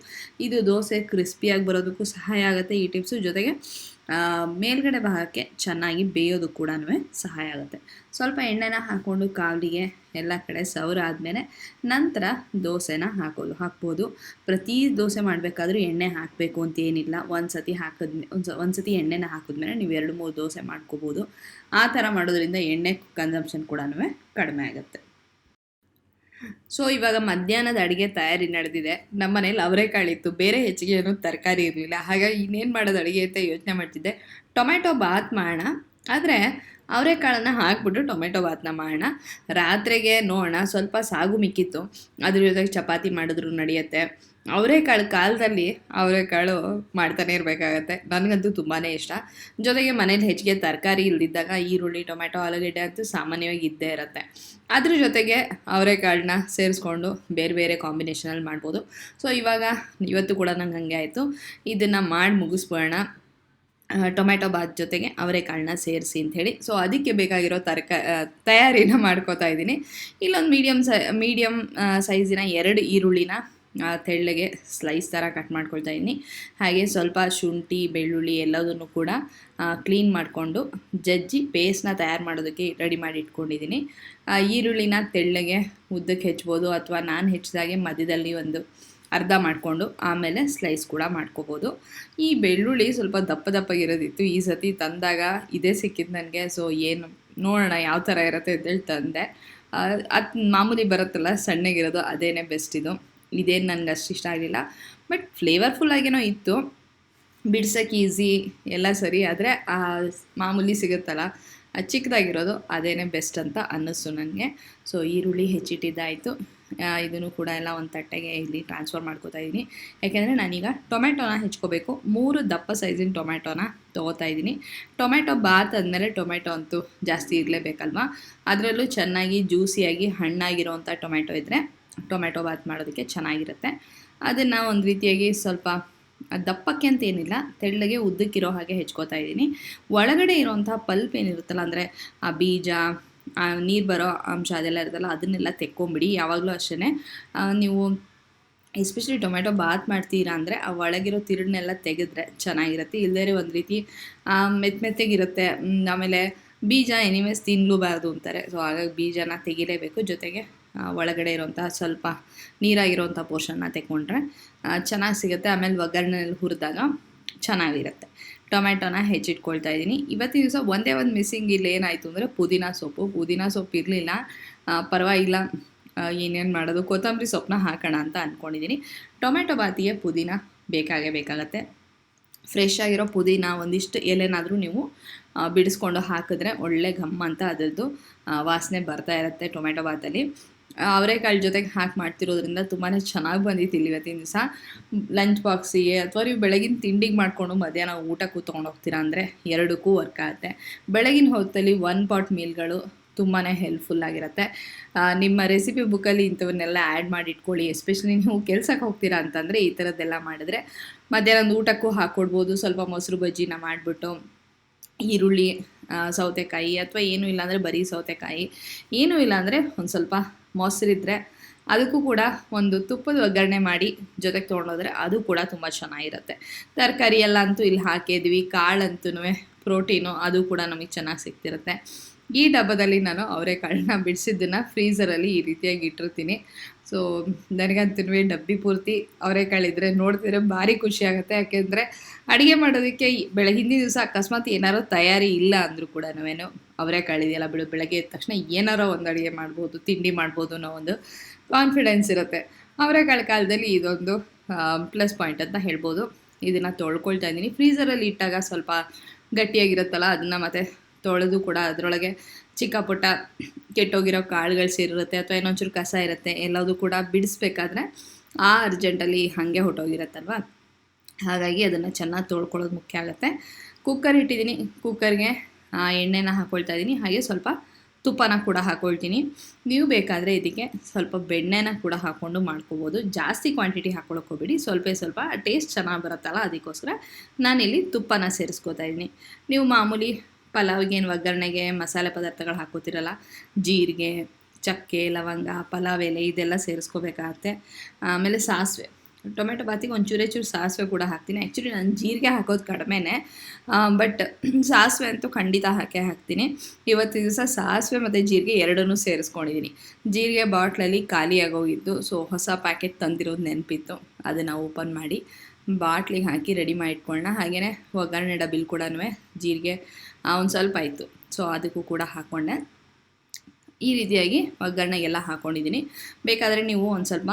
ಇದು ದೋಸೆ ಕ್ರಿಸ್ಪಿಯಾಗಿ ಬರೋದಕ್ಕೂ ಸಹಾಯ ಆಗುತ್ತೆ, ಈ ಟಿಪ್ಸು ಜೊತೆಗೆ ಮೇಲ್ಗಡೆ ಭಾಗಕ್ಕೆ ಚೆನ್ನಾಗಿ ಬೇಯೋದು ಕೂಡ ಸಹಾಯ ಆಗುತ್ತೆ. ಸ್ವಲ್ಪ ಎಣ್ಣೆನ ಹಾಕ್ಕೊಂಡು ಕಾಲಿಗೆ ಎಲ್ಲ ಕಡೆ ಸವರ ಆದಮೇಲೆ ನಂತರ ದೋಸೆನ ಹಾಕೋದು, ಹಾಕ್ಬೋದು. ಪ್ರತಿ ದೋಸೆ ಮಾಡಬೇಕಾದ್ರೂ ಎಣ್ಣೆ ಹಾಕಬೇಕು ಅಂತ ಏನಿಲ್ಲ. ಒಂದು ಸತಿ ಹಾಕಿದ್ಮೇ ಒಂದು ಒಂದು ಸತಿ ಎಣ್ಣೆನ ಹಾಕಿದ್ಮೇಲೆ ನೀವು ಎರಡು, ಮೂರು ದೋಸೆ ಮಾಡ್ಕೋಬೋದು. ಆ ಥರ ಮಾಡೋದ್ರಿಂದ ಎಣ್ಣೆ ಕನ್ಸಂಪ್ಷನ್ ಕೂಡ ಕಡಿಮೆ ಆಗುತ್ತೆ. ಸೊ ಇವಾಗ ಮಧ್ಯಾಹ್ನದ ಅಡುಗೆ ತಯಾರಿ ನಡೆದಿದೆ. ನಮ್ಮ ಮನೇಲಿ ಅವರೆಕಾಳಿತ್ತು ಬೇರೆ ಹೆಚ್ಚಿಗೆ ಏನೂ ತರಕಾರಿ ಇರಲಿಲ್ಲ. ಹಾಗಾಗಿ ಇನ್ನೇನು ಮಾಡೋದು ಅಡುಗೆ ಅಂತ ಯೋಚನೆ ಮಾಡ್ತಿದ್ದೆ. ಟೊಮೆಟೊ ಬಾತ್ ಮಾಡೋಣ. ಆದರೆ ಅವರೆಕಾಳನ್ನು ಹಾಕ್ಬಿಟ್ಟು ಟೊಮೆಟೊ ಬಾತ್ನ ಮಾಡೋಣ. ರಾತ್ರಿಗೆ ನೋಡೋಣ, ಸ್ವಲ್ಪ ಸಾಗು ಮಿಕ್ಕಿತ್ತು. ಅದ್ರ ಜೊತೆಗೆ ಚಪಾತಿ ಮಾಡಿದ್ರು ನಡೆಯುತ್ತೆ. ಅವರೆಕಾಳು ಕಾಲದಲ್ಲಿ ಅವರೆಕಾಳು ಮಾಡ್ತಾನೆ ಇರಬೇಕಾಗತ್ತೆ. ನನಗಂತೂ ತುಂಬಾ ಇಷ್ಟ. ಜೊತೆಗೆ ಮನೇಲಿ ಹೆಚ್ಚಿಗೆ ತರಕಾರಿ ಇಲ್ದಿದ್ದಾಗ ಈರುಳ್ಳಿ, ಟೊಮೆಟೊ, ಆಲೂಗಡ್ಡೆ ಅಂತೂ ಸಾಮಾನ್ಯವಾಗಿ ಇದ್ದೇ ಇರುತ್ತೆ. ಅದ್ರ ಜೊತೆಗೆ ಅವರೆಕಾಳನ್ನ ಸೇರಿಸ್ಕೊಂಡು ಬೇರೆ ಬೇರೆ ಕಾಂಬಿನೇಷನಲ್ಲಿ ಮಾಡ್ಬೋದು. ಸೊ, ಇವಾಗ ಇವತ್ತು ಕೂಡ ನಂಗೆ ಹಂಗೆ ಆಯಿತು. ಇದನ್ನು ಮಾಡಿ ಮುಗಿಸ್ಬೋಣ ಆ, ಟೊಮೆಟೊ ಬಾತ್ ಜೊತೆಗೆ ಅವರೆಕಾಳನ್ನ ಸೇರಿಸಿ ಅಂಥೇಳಿ ಸೊ ಅದಕ್ಕೆ ಬೇಕಾಗಿರೋ ತರಕ ತಯಾರಿನ ಮಾಡ್ಕೋತಾ ಇದ್ದೀನಿ. ಇಲ್ಲೊಂದು ಮೀಡಿಯಮ್ ಸ ಮೀಡಿಯಮ್ ಸೈಜಿನ ಎರಡು ಈರುಳ್ಳಿನ ತೆಳ್ಳಗೆ ಸ್ಲೈಸ್ ಥರ ಕಟ್ ಮಾಡ್ಕೊಳ್ತಾ ಇದ್ದೀನಿ. ಹಾಗೆ ಸ್ವಲ್ಪ ಶುಂಠಿ, ಬೆಳ್ಳುಳ್ಳಿ ಎಲ್ಲದನ್ನು ಕೂಡ ಕ್ಲೀನ್ ಮಾಡಿಕೊಂಡು ಜಜ್ಜಿ ಪೇಸ್ಟ್ನ ತಯಾರು ಮಾಡೋದಕ್ಕೆ ರೆಡಿ ಮಾಡಿ ಇಟ್ಕೊಂಡಿದ್ದೀನಿ. ಈರುಳ್ಳಿನ ತೆಳ್ಳಗೆ ಉದ್ದಕ್ಕೆ ಹೆಚ್ಬೋದು ಅಥವಾ ನಾನು ಹೆಚ್ಚಿದಾಗೆ ಮಧ್ಯದಲ್ಲಿ ಒಂದು ಅರ್ಧ ಮಾಡಿಕೊಂಡು ಆಮೇಲೆ ಸ್ಲೈಸ್ ಕೂಡ ಮಾಡ್ಕೋಬೋದು. ಈ ಬೆಳ್ಳುಳ್ಳಿ ಸ್ವಲ್ಪ ದಪ್ಪ ದಪ್ಪಗಿರೋದಿತ್ತು. ಈ ಸತಿ ತಂದಾಗ ಇದೇ ಸಿಕ್ಕಿದ್ದು ನನಗೆ. ಸೊ ಏನು ನೋಡೋಣ ಯಾವ ಥರ ಇರುತ್ತೆ ಅಂತೇಳಿ ತಂದೆ ಅದು ಮಾಮೂಲಿ ಬರುತ್ತಲ್ಲ, ಸಣ್ಣಗಿರೋದು, ಅದೇನೇ ಬೆಸ್ಟ್ ಇದು. ಇದೇನು ನನಗೆ ಅಷ್ಟು ಇಷ್ಟ ಆಗಲಿಲ್ಲ. ಬಟ್ ಫ್ಲೇವರ್ಫುಲ್ ಆಗೇನೋ ಇತ್ತು. ಬಿಡ್ಸೋಕ್ಕೆ ಈಸಿ ಎಲ್ಲ ಸರಿ, ಆದರೆ ಮಾಮೂಲಿ ಸಿಗುತ್ತಲ್ಲ ಅದು ಚಿಕ್ಕದಾಗಿರೋದು ಅದೇನೇ ಬೆಸ್ಟ್ ಅಂತ ಅನ್ನಿಸ್ತು ನನಗೆ. ಸೊ ಈರುಳ್ಳಿ ಹೆಚ್ಚಿಟ್ಟಿದ್ದಾಯಿತು. ಇದನ್ನು ಕೂಡ ಎಲ್ಲ ಒಂದು ತಟ್ಟೆಗೆ ಇಲ್ಲಿ ಟ್ರಾನ್ಸ್ಫರ್ ಮಾಡ್ಕೋತಾ ಇದ್ದೀನಿ ಯಾಕೆಂದರೆ ನಾನೀಗ ಟೊಮೆಟೊನ ಹೆಚ್ಕೋಬೇಕು. ಮೂರು ದಪ್ಪ ಸೈಜಿನ ಟೊಮೆಟೊನ ತೊಗೋತಾ ಇದ್ದೀನಿ ಟೊಮೆಟೊ ಬಾತ್ ಆದಮೇಲೆ ಟೊಮೆಟೊ ಅಂತೂ ಜಾಸ್ತಿ ಇರಲೇಬೇಕಲ್ವಾ? ಅದರಲ್ಲೂ ಚೆನ್ನಾಗಿ ಜ್ಯೂಸಿಯಾಗಿ ಹಣ್ಣಾಗಿರೋವಂಥ ಟೊಮೆಟೊ ಇದ್ದರೆ ಟೊಮೆಟೊ ಬಾತ್ ಮಾಡೋದಕ್ಕೆ ಚೆನ್ನಾಗಿರುತ್ತೆ. ಅದನ್ನು ಒಂದು ರೀತಿಯಾಗಿ ಸ್ವಲ್ಪ ದಪ್ಪಕ್ಕೆ ಅಂತ ಏನಿಲ್ಲ, ತೆಳ್ಳಗೆ ಉದ್ದಕ್ಕಿರೋ ಹಾಗೆ ಹೆಚ್ಕೋತಾ ಇದ್ದೀನಿ. ಒಳಗಡೆ ಇರೋವಂಥ ಪಲ್ಪ್ ಏನಿರುತ್ತಲ್ಲ, ಅಂದರೆ ಆ ಬೀಜ ನೀರು ಬರೋ ಅಂಶ ಅದೆಲ್ಲ ಇರುತ್ತಲ್ಲ, ಅದನ್ನೆಲ್ಲ ತೆಕ್ಕೊಂಬಿಡಿ. ಯಾವಾಗಲೂ ಅಷ್ಟೇ ನೀವು ಎಸ್ಪೆಷಲಿ ಟೊಮೆಟೊ ಬಾತ್ ಮಾಡ್ತೀರಾ ಅಂದರೆ ಆ ಒಳಗಿರೋ ತಿರುಳನ್ನೆಲ್ಲ ತೆಗೆದ್ರೆ ಚೆನ್ನಾಗಿರುತ್ತೆ. ಇಲ್ಲದೇ ಒಂದು ರೀತಿ ಮೆತ್ತ ಮೆತ್ತಗಿರುತ್ತೆ. ಆಮೇಲೆ ಬೀಜ ಎನಿವೇಸ್ ತಿನ್ನಲೂಬಾರ್ದು ಅಂತಾರೆ. ಸೊ ಹಾಗಾಗಿ ಬೀಜನ ತೆಗಿಲೇಬೇಕು. ಜೊತೆಗೆ ಒಳಗಡೆ ಇರೋಂಥ ಸ್ವಲ್ಪ ನೀರಾಗಿರೋಂಥ ಪೋರ್ಷನ್ನ ತೆಕ್ಕೊಂಡ್ರೆ ಚೆನ್ನಾಗಿ ಸಿಗುತ್ತೆ. ಆಮೇಲೆ ಒಗ್ಗರಣೆಯಲ್ಲಿ ಹುರಿದಾಗ ಚೆನ್ನಾಗಿರುತ್ತೆ. ಟೊಮೆಟೊನ ಹೆಚ್ಚಿಟ್ಕೊಳ್ತಾ ಇದ್ದೀನಿ. ಇವತ್ತಿನ ದಿವಸ ಒಂದೇ ಒಂದು ಮಿಸ್ಸಿಂಗ್ ಇಲ್ಲಿ ಏನಾಯಿತು ಅಂದರೆ ಪುದೀನ ಸೊಪ್ಪು. ಪುದೀನ ಸೊಪ್ಪು ಇರಲಿಲ್ಲ. ಪರವಾಗಿಲ್ಲ. ಏನೇನು ಮಾಡೋದು? ಕೊತ್ತಂಬರಿ ಸೊಪ್ಪನ್ನ ಹಾಕೋಣ ಅಂತ ಅಂದ್ಕೊಂಡಿದ್ದೀನಿ ಟೊಮೆಟೊ ಬಾತಿಗೆ ಪುದೀನ ಬೇಕಾಗೇ ಬೇಕಾಗತ್ತೆ. ಫ್ರೆಶ್ ಆಗಿರೋ ಪುದೀನ ಒಂದಿಷ್ಟು ಎಲೆನಾದರೂ ನೀವು ಬಿಡಿಸ್ಕೊಂಡು ಹಾಕಿದ್ರೆ ಒಳ್ಳೆ ಘಮ್ ಅಂತ ಅದರದ್ದು ವಾಸನೆ ಬರ್ತಾ ಇರುತ್ತೆ ಟೊಮೆಟೊ ಬಾತಲ್ಲಿ. ಅವರೆಕಾಳು ಜೊತೆಗೆ ಹಾಕಿ ಮಾಡ್ತಿರೋದ್ರಿಂದ ತುಂಬಾ ಚೆನ್ನಾಗಿ ಬಂದಿತ್ತು ಇಲ್ಲಿ ಇವತ್ತಿನ ದಿವಸ. ಲಂಚ್ ಬಾಕ್ಸಿಗೆ ಅಥವಾ ನೀವು ಬೆಳಗಿನ ತಿಂಡಿಗೆ ಮಾಡಿಕೊಂಡು ಮಧ್ಯಾಹ್ನ ಊಟಕ್ಕೂ ತೊಗೊಂಡೋಗ್ತೀರಾ ಅಂದರೆ ಎರಡಕ್ಕೂ ವರ್ಕ್ ಆಗುತ್ತೆ. ಬೆಳಗಿನ ಹೊತ್ತಲ್ಲಿ ಒನ್ ಪಾಟ್ ಮೀಲ್ಗಳು ತುಂಬಾ ಹೆಲ್ಪ್ಫುಲ್ ಆಗಿರುತ್ತೆ. ನಿಮ್ಮ ರೆಸಿಪಿ ಬುಕ್ಕಲ್ಲಿ ಇಂಥವನ್ನೆಲ್ಲ ಆ್ಯಡ್ ಮಾಡಿ ಇಟ್ಕೊಳ್ಳಿ. ಎಸ್ಪೆಷಲಿ ನೀವು ಕೆಲ್ಸಕ್ಕೆ ಹೋಗ್ತೀರಾ ಅಂತಂದರೆ ಈ ಥರದ್ದೆಲ್ಲ ಮಾಡಿದ್ರೆ ಮಧ್ಯಾಹ್ನದ ಊಟಕ್ಕೂ ಹಾಕ್ಕೊಡ್ಬೋದು ಸ್ವಲ್ಪ ಮೊಸರು ಬಜ್ಜಿನ ಮಾಡಿಬಿಟ್ಟು ಈರುಳ್ಳಿ ಸೌತೆಕಾಯಿ ಅಥವಾ ಏನೂ ಇಲ್ಲಾಂದರೆ ಬರೀ ಸೌತೆಕಾಯಿ, ಏನೂ ಇಲ್ಲಾಂದರೆ ಒಂದು ಸ್ವಲ್ಪ ಮೊಸರಿದ್ರೆ ಅದಕ್ಕೂ ಕೂಡ ಒಂದು ತುಪ್ಪದ ಒಗ್ಗರಣೆ ಮಾಡಿ ಜೊತೆಗೆ ತೊಗೊಂಡೋದ್ರೆ ಅದು ಕೂಡ ತುಂಬ ಚೆನ್ನಾಗಿರುತ್ತೆ. ತರಕಾರಿ ಎಲ್ಲ ಅಂತೂ ಇಲ್ಲಿ ಹಾಕಿದ್ವಿ ಕಾಳಂತೂ ಪ್ರೋಟೀನು ಅದು ಕೂಡ ನಮಗೆ ಚೆನ್ನಾಗಿ ಸಿಗ್ತಿರುತ್ತೆ. ಈ ಡಬ್ಬದಲ್ಲಿ ನಾನು ಅವರೆಕಾಳನ್ನ ಬಿಡಿಸಿದ್ದನ್ನು ಫ್ರೀಝರಲ್ಲಿ ಈ ರೀತಿಯಾಗಿ ಇಟ್ಟಿರ್ತೀನಿ. ಸೊ ನನಗಂತೂ ಡಬ್ಬಿ ಪೂರ್ತಿ ಅವರೆಕಾಳಿದ್ರೆ ನೋಡ್ತಿದ್ರೆ ಭಾರಿ ಖುಷಿ ಆಗುತ್ತೆ. ಯಾಕೆಂದರೆ ಅಡುಗೆ ಮಾಡೋದಕ್ಕೆ ಬೆಳ ಹಿಂದಿನ ದಿವಸ ಅಕಸ್ಮಾತ್ ಏನಾರೋ ತಯಾರಿ ಇಲ್ಲ ಅಂದರೂ ಕೂಡ ನಾವೇನು ಅವರೆಕಾಳಿದೆಯಲ್ಲ ಬಿಡು, ಬೆಳಗ್ಗೆ ಎದ್ದ ತಕ್ಷಣ ಏನಾರೋ ಒಂದು ಅಡುಗೆ ಮಾಡ್ಬೋದು, ತಿಂಡಿ ಮಾಡ್ಬೋದು ಅನ್ನೋ ಒಂದು ಕಾನ್ಫಿಡೆನ್ಸ್ ಇರುತ್ತೆ. ಅವರೆಕಾಳು ಕಾಲದಲ್ಲಿ ಇದೊಂದು ಪ್ಲಸ್ ಪಾಯಿಂಟ್ ಅಂತ ಹೇಳ್ಬೋದು. ಇದನ್ನು ತೊಳ್ಕೊಳ್ತಾ ಇದ್ದೀನಿ. ಫ್ರೀಸರಲ್ಲಿ ಇಟ್ಟಾಗ ಸ್ವಲ್ಪ ಗಟ್ಟಿಯಾಗಿರುತ್ತಲ್ಲ, ಅದನ್ನು ಮತ್ತೆ ತೊಳೆದು ಕೂಡ ಅದರೊಳಗೆ ಚಿಕ್ಕ ಪುಟ್ಟ ಕೆಟ್ಟೋಗಿರೋ ಕಾಳುಗಳು ಸೇರಿರುತ್ತೆ ಅಥವಾ ಇನ್ನೊಂಚೂರು ಕಸ ಇರುತ್ತೆ, ಎಲ್ಲದೂ ಕೂಡ ಬಿಡಿಸ್ಬೇಕಾದ್ರೆ ಆ ಅರ್ಜೆಂಟಲ್ಲಿ ಹಾಗೆ ಹೊಟ್ಟೋಗಿರುತ್ತಲ್ವ? ಹಾಗಾಗಿ ಅದನ್ನು ಚೆನ್ನಾಗಿ ತೊಳ್ಕೊಳ್ಳೋದು ಮುಖ್ಯ ಆಗುತ್ತೆ. ಕುಕ್ಕರ್ ಇಟ್ಟಿದ್ದೀನಿ. ಕುಕ್ಕರ್ಗೆ ಎಣ್ಣೆನ ಹಾಕ್ಕೊಳ್ತಾ ಇದ್ದೀನಿ ಹಾಗೆ ಸ್ವಲ್ಪ ತುಪ್ಪನ ಕೂಡ ಹಾಕ್ಕೊಳ್ತೀನಿ ನೀವು ಬೇಕಾದರೆ ಇದಕ್ಕೆ ಸ್ವಲ್ಪ ಬೆಣ್ಣೆನ ಕೂಡ ಹಾಕ್ಕೊಂಡು ಮಾಡ್ಕೋಬೋದು. ಜಾಸ್ತಿ ಕ್ವಾಂಟಿಟಿ ಹಾಕ್ಕೊಳಕ್ಕೋಗ್ಬೇಡಿ ಸ್ವಲ್ಪ ಸ್ವಲ್ಪ ಟೇಸ್ಟ್ ಚೆನ್ನಾಗಿ ಬರುತ್ತಲ್ಲ ಅದಕ್ಕೋಸ್ಕರ ನಾನಿಲ್ಲಿ ತುಪ್ಪನ ಸೇರಿಸ್ಕೋತಾ ಇದ್ದೀನಿ ನೀವು ಮಾಮೂಲಿ ಪಲಾವ್ಗೆ ಏನು ಒಗ್ಗರಣೆಗೆ ಮಸಾಲೆ ಪದಾರ್ಥಗಳು ಹಾಕೋತಿರಲ್ಲ, ಜೀರಿಗೆ, ಚಕ್ಕೆ, ಲವಂಗ, ಪಲಾವ್ ಎಲೆ ಇದೆಲ್ಲ ಸೇರಿಸ್ಕೋಬೇಕಾಗತ್ತೆ. ಆಮೇಲೆ ಸಾಸಿವೆ. ಟೊಮೆಟೊ ಬಾತಿಗೆ ಒಂಚೂರೇ ಚೂರು ಸಾಸಿವೆ ಕೂಡ ಹಾಕ್ತೀನಿ. ಆ್ಯಕ್ಚುಲಿ ನಾನು ಜೀರಿಗೆ ಹಾಕೋದು ಕಡಿಮೆನೇ. ಬಟ್ ಸಾಸಿವೆ ಅಂತೂ ಖಂಡಿತ ಹಾಕೇ ಹಾಕ್ತೀನಿ. ಇವತ್ತು ದಿವಸ ಸಾಸಿವೆ ಮತ್ತು ಜೀರಿಗೆ ಎರಡನ್ನೂ ಸೇರಿಸ್ಕೊಂಡಿದ್ದೀನಿ ಜೀರಿಗೆ ಬಾಟ್ಲಲ್ಲಿ ಖಾಲಿ ಹೋಗಿದ್ದು ಸೊ ಹೊಸ ಪ್ಯಾಕೆಟ್ ತಂದಿರೋದು ನೆನಪಿತ್ತು. ಅದನ್ನು ಓಪನ್ ಮಾಡಿ ಬಾಟ್ಲಿಗೆ ಹಾಕಿ ರೆಡಿ ಮಾಡಿ ಇಟ್ಕೊಳ್ಳೋಣ ಹಾಗೆಯೇ ಒಗ್ಗರಣೆ ಡಬ್ಬಿಲ್ ಕೂಡ ಜೀರಿಗೆ ಒಂದು ಸ್ವಲ್ಪ ಆಯಿತು. ಸೊ ಅದಕ್ಕೂ ಕೂಡ ಹಾಕ್ಕೊಂಡೆ ಈ ರೀತಿಯಾಗಿ ಒಗ್ಗರಣೆಗೆಲ್ಲ ಹಾಕ್ಕೊಂಡಿದ್ದೀನಿ ಬೇಕಾದರೆ ನೀವು ಒಂದು ಸ್ವಲ್ಪ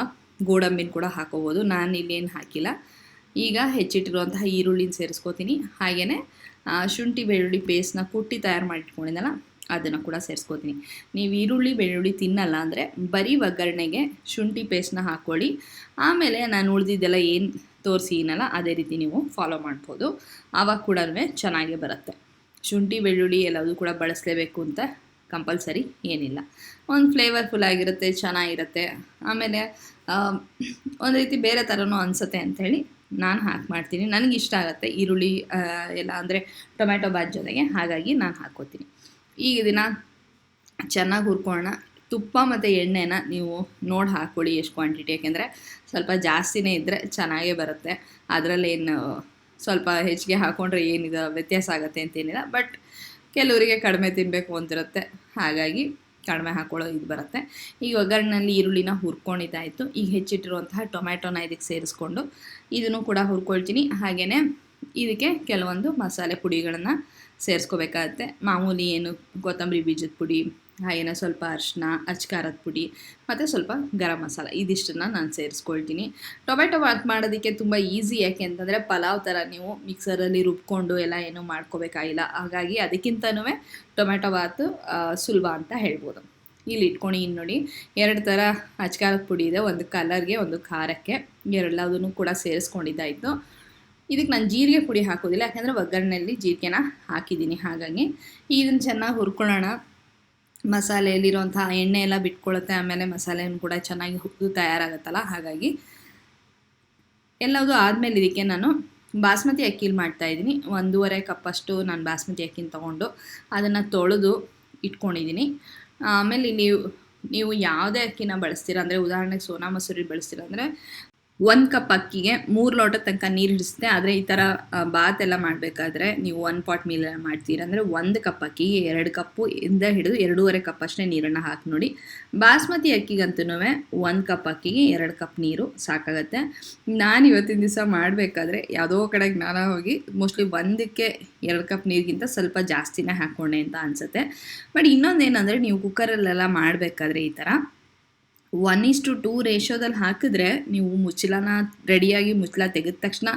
ಗೋಡಂಬಿನ ಕೂಡ ಹಾಕೋಬೋದು. ನಾನು ಇಲ್ಲೇನು ಹಾಕಿಲ್ಲ. ಈಗ ಹೆಚ್ಚಿಟ್ಟಿರುವಂತಹ ಈರುಳ್ಳಿನ ಸೇರಿಸ್ಕೋತೀನಿ. ಹಾಗೆಯೇ ಶುಂಠಿ ಬೆಳ್ಳುಳ್ಳಿ ಪೇಸ್ಟ್ನ ಕುಟ್ಟಿ ತಯಾರು ಮಾಡಿಟ್ಕೊಂಡಿದ್ದಲ್ಲ ಅದನ್ನು ಕೂಡ ಸೇರಿಸ್ಕೋತೀನಿ. ನೀವು ಈರುಳ್ಳಿ, ಬೆಳ್ಳುಳ್ಳಿ ತಿನ್ನಲ್ಲ ಅಂದರೆ ಬರೀ ಒಗ್ಗರಣೆಗೆ ಶುಂಠಿ ಪೇಸ್ಟ್ನ ಹಾಕ್ಕೊಳ್ಳಿ ಆಮೇಲೆ ನಾನು ಉಳಿದಿದ್ದೆಲ್ಲ ಏನು ತೋರಿಸಿನಲ್ಲ ಅದೇ ರೀತಿ ನೀವು ಫಾಲೋ ಮಾಡ್ಬೋದು. ಆವಾಗ ಕೂಡ ಚೆನ್ನಾಗೇ ಬರುತ್ತೆ. ಶುಂಠಿ, ಬೆಳ್ಳುಳ್ಳಿ ಎಲ್ಲದೂ ಕೂಡ ಬಳಸಲೇಬೇಕು ಅಂತ ಕಂಪಲ್ಸರಿ ಏನಿಲ್ಲ. ಒಂದು ಫ್ಲೇವರ್ಫುಲ್ ಆಗಿರುತ್ತೆ, ಚೆನ್ನಾಗಿರುತ್ತೆ. ಆಮೇಲೆ ಒಂದು ರೀತಿ ಬೇರೆ ಥರನೂ ಅನಿಸುತ್ತೆ ಅಂಥೇಳಿ ನಾನು ಹಾಕಿ ಮಾಡ್ತೀನಿ. ನನಗೆ ಇಷ್ಟ ಆಗುತ್ತೆ ಈರುಳ್ಳಿ ಎಲ್ಲ ಅಂದರೆ ಟೊಮ್ಯಾಟೊ ಬಾತ್ ಜೊತೆಗೆ. ಹಾಗಾಗಿ ನಾನು ಹಾಕ್ಕೋತೀನಿ ಈಗ ಇದನ್ನು ಚೆನ್ನಾಗಿ ಹುರ್ಕೊಳ್ಳೋಣ. ತುಪ್ಪ ಮತ್ತು ಎಣ್ಣೆನ ನೀವು ನೋಡಿ ಹಾಕ್ಕೊಳ್ಳಿ ಎಷ್ಟು ಕ್ವಾಂಟಿಟಿ ಯಾಕೆಂದರೆ ಸ್ವಲ್ಪ ಜಾಸ್ತಿನೇ ಇದ್ದರೆ ಚೆನ್ನಾಗೇ ಬರುತ್ತೆ. ಅದರಲ್ಲೇನು ಸ್ವಲ್ಪ ಹೆಚ್ಚಿಗೆ ಹಾಕ್ಕೊಂಡ್ರೆ ಏನಿದೆ ವ್ಯತ್ಯಾಸ ಆಗುತ್ತೆ ಅಂತೇನಿಲ್ಲ ಬಟ್ ಕೆಲವರಿಗೆ ಕಡಿಮೆ ತಿನ್ನಬೇಕು ಅಂತಿರುತ್ತೆ. ಹಾಗಾಗಿ ಕಡಿಮೆ ಹಾಕೊಳ್ಳೋ ಇದು ಬರುತ್ತೆ. ಈಗ ಒಗ್ಗರಣೆಯಲ್ಲಿ ಈರುಳ್ಳಿನ ಹುರ್ಕೊಂಡಿದ್ದಾಯಿತು ಈಗ ಹೆಚ್ಚಿಟ್ಟಿರುವಂತಹ ಟೊಮ್ಯಾಟೊನ ಇದಕ್ಕೆ ಸೇರಿಸ್ಕೊಂಡು ಇದನ್ನು ಕೂಡ ಹುರ್ಕೊಳ್ತೀನಿ. ಹಾಗೆಯೇ ಇದಕ್ಕೆ ಕೆಲವೊಂದು ಮಸಾಲೆ ಪುಡಿಗಳನ್ನು ಸೇರಿಸ್ಕೋಬೇಕಾಗತ್ತೆ. ಮಾಮೂಲಿ ಏನು ಕೊತ್ತಂಬರಿ ಬೀಜದ ಪುಡಿ ಹಾಗೇನೆ ಸ್ವಲ್ಪ ಅರಿಶಿನ ಅಚ್ಕಾರದ ಪುಡಿ ಮತ್ತು ಸ್ವಲ್ಪ ಗರಂ ಮಸಾಲ ಇದಿಷ್ಟನ್ನು ನಾನು ಸೇರಿಸ್ಕೊಳ್ತೀನಿ. ಟೊಮೆಟೊ ಬಾತ್ ಮಾಡೋದಕ್ಕೆ ತುಂಬ ಈಸಿ ಯಾಕೆ ಅಂತಂದರೆ ಪಲಾವ್ ಥರ ನೀವು ಮಿಕ್ಸರಲ್ಲಿ ರುಬ್ಕೊಂಡು ಎಲ್ಲ ಏನೂ ಮಾಡ್ಕೋಬೇಕಾಗಿಲ್ಲ. ಹಾಗಾಗಿ ಅದಕ್ಕಿಂತನೂ ಟೊಮೆಟೊ ಬಾತು ಸುಲಭ ಅಂತ ಹೇಳ್ಬೋದು. ಇಲ್ಲಿ ಇಟ್ಕೊಂಡು ಇನ್ನು ನೋಡಿ. ಎರಡು ಥರ ಅಚ್ಕಾರದ ಪುಡಿ ಇದೆ. ಒಂದು ಕಲರ್ಗೆ, ಒಂದು ಖಾರಕ್ಕೆ ಎರಡೆಲ್ಲದನ್ನು ಕೂಡ ಸೇರಿಸ್ಕೊಂಡಿದ್ದಾಯಿತು. ಇದಕ್ಕೆ ನಾನು ಜೀರಿಗೆ ಪುಡಿ ಹಾಕೋದಿಲ್ಲ. ಯಾಕೆಂದರೆ ಒಗ್ಗರಣೆಯಲ್ಲಿ ಜೀರಿಗೆನ ಹಾಕಿದ್ದೀನಿ. ಹಾಗಾಗಿ ಇದನ್ನು ಚೆನ್ನಾಗಿ ಹುರ್ಕೊಳ್ಳೋಣ. ಮಸಾಲೆಯಲ್ಲಿರುವಂಥ ಎಣ್ಣೆ ಎಲ್ಲ ಬಿಟ್ಕೊಳ್ಳುತ್ತೆ ಆಮೇಲೆ ಮಸಾಲೆಯನ್ನು ಕೂಡ ಚೆನ್ನಾಗಿ ಹುರಿದು ತಯಾರಾಗುತ್ತಲ್ಲ, ಹಾಗಾಗಿ ಎಲ್ಲದೂ ಆದಮೇಲೆ ಇದಕ್ಕೆ ನಾನು ಬಾಸ್ಮತಿ ಅಕ್ಕಿಲಿ ಮಾಡ್ತಾಯಿದ್ದೀನಿ ಒಂದೂವರೆ ಕಪ್ಪಷ್ಟು ನಾನು ಬಾಸ್ಮತಿ ಅಕ್ಕಿನ ತೊಗೊಂಡು ಅದನ್ನು ತೊಳೆದು ಇಟ್ಕೊಂಡಿದ್ದೀನಿ. ಆಮೇಲೆ ನೀವು ನೀವು ಯಾವುದೇ ಅಕ್ಕಿನ ಬಳಸ್ತೀರ, ಅಂದರೆ ಉದಾಹರಣೆಗೆ ಸೋನಾ ಮಸೂರಿ ಬಳಸ್ತೀರ, ಅಂದರೆ ಒಂದು ಕಪ್ ಅಕ್ಕಿಗೆ ಮೂರು ಲೋಟ ತನಕ ನೀರು ಹಿಡಿಸುತ್ತೆ. ಆದರೆ ಈ ಆ, ಬಾತ್ ಎಲ್ಲ ಮಾಡಬೇಕಾದ್ರೆ ನೀವು ಒನ್ ಪಾಟ್ ಮೀಲ್ ಮಾಡ್ತೀರ ಅಂದ್ರೆ ಒಂದು ಕಪ್ ಅಕ್ಕಿಗೆ ಎರಡು ಕಪ್ಪು ಇಂದ ಹಿಡಿದು ಎರಡೂವರೆ ಕಪ್ ಅಷ್ಟೇ ನೀರನ್ನು ಹಾಕಿ ನೋಡಿ. ಬಾಸ್ಮತಿ ಅಕ್ಕಿಗಂತೂ ಒಂದು ಕಪ್ ಅಕ್ಕಿಗೆ ಎರಡು ಕಪ್ ನೀರು ಸಾಕಾಗತ್ತೆ. ನಾನು ಇವತ್ತಿನ ದಿವಸ ಮಾಡಬೇಕಾದ್ರೆ ಯಾವುದೋ ಕಡೆಗೆ ನಾನು ಹೋಗಿ ಮೋಸ್ಟ್ಲಿ ಒಂದಕ್ಕೆ ಎರಡು ಕಪ್ ನೀರಿಗಿಂತ ಸ್ವಲ್ಪ ಜಾಸ್ತಿನೇ ಹಾಕ್ಕೊಂಡೆ ಅಂತ ಅನಿಸುತ್ತೆ. ಬಟ್ ಇನ್ನೊಂದೇನಂದ್ರೆ ನೀವು ಕುಕ್ಕರಲ್ಲೆಲ್ಲ ಮಾಡಬೇಕಾದ್ರೆ ಈ ಥರ ಒನ್ ಇಸ್ ಟು ಟೂ ರೇಷೋದಲ್ಲಿ ಹಾಕಿದ್ರೆ ನೀವು ಮುಚ್ಚಲನ ರೆಡಿಯಾಗಿ ಮುಚ್ಚಲ ತೆಗೆದ ತಕ್ಷಣ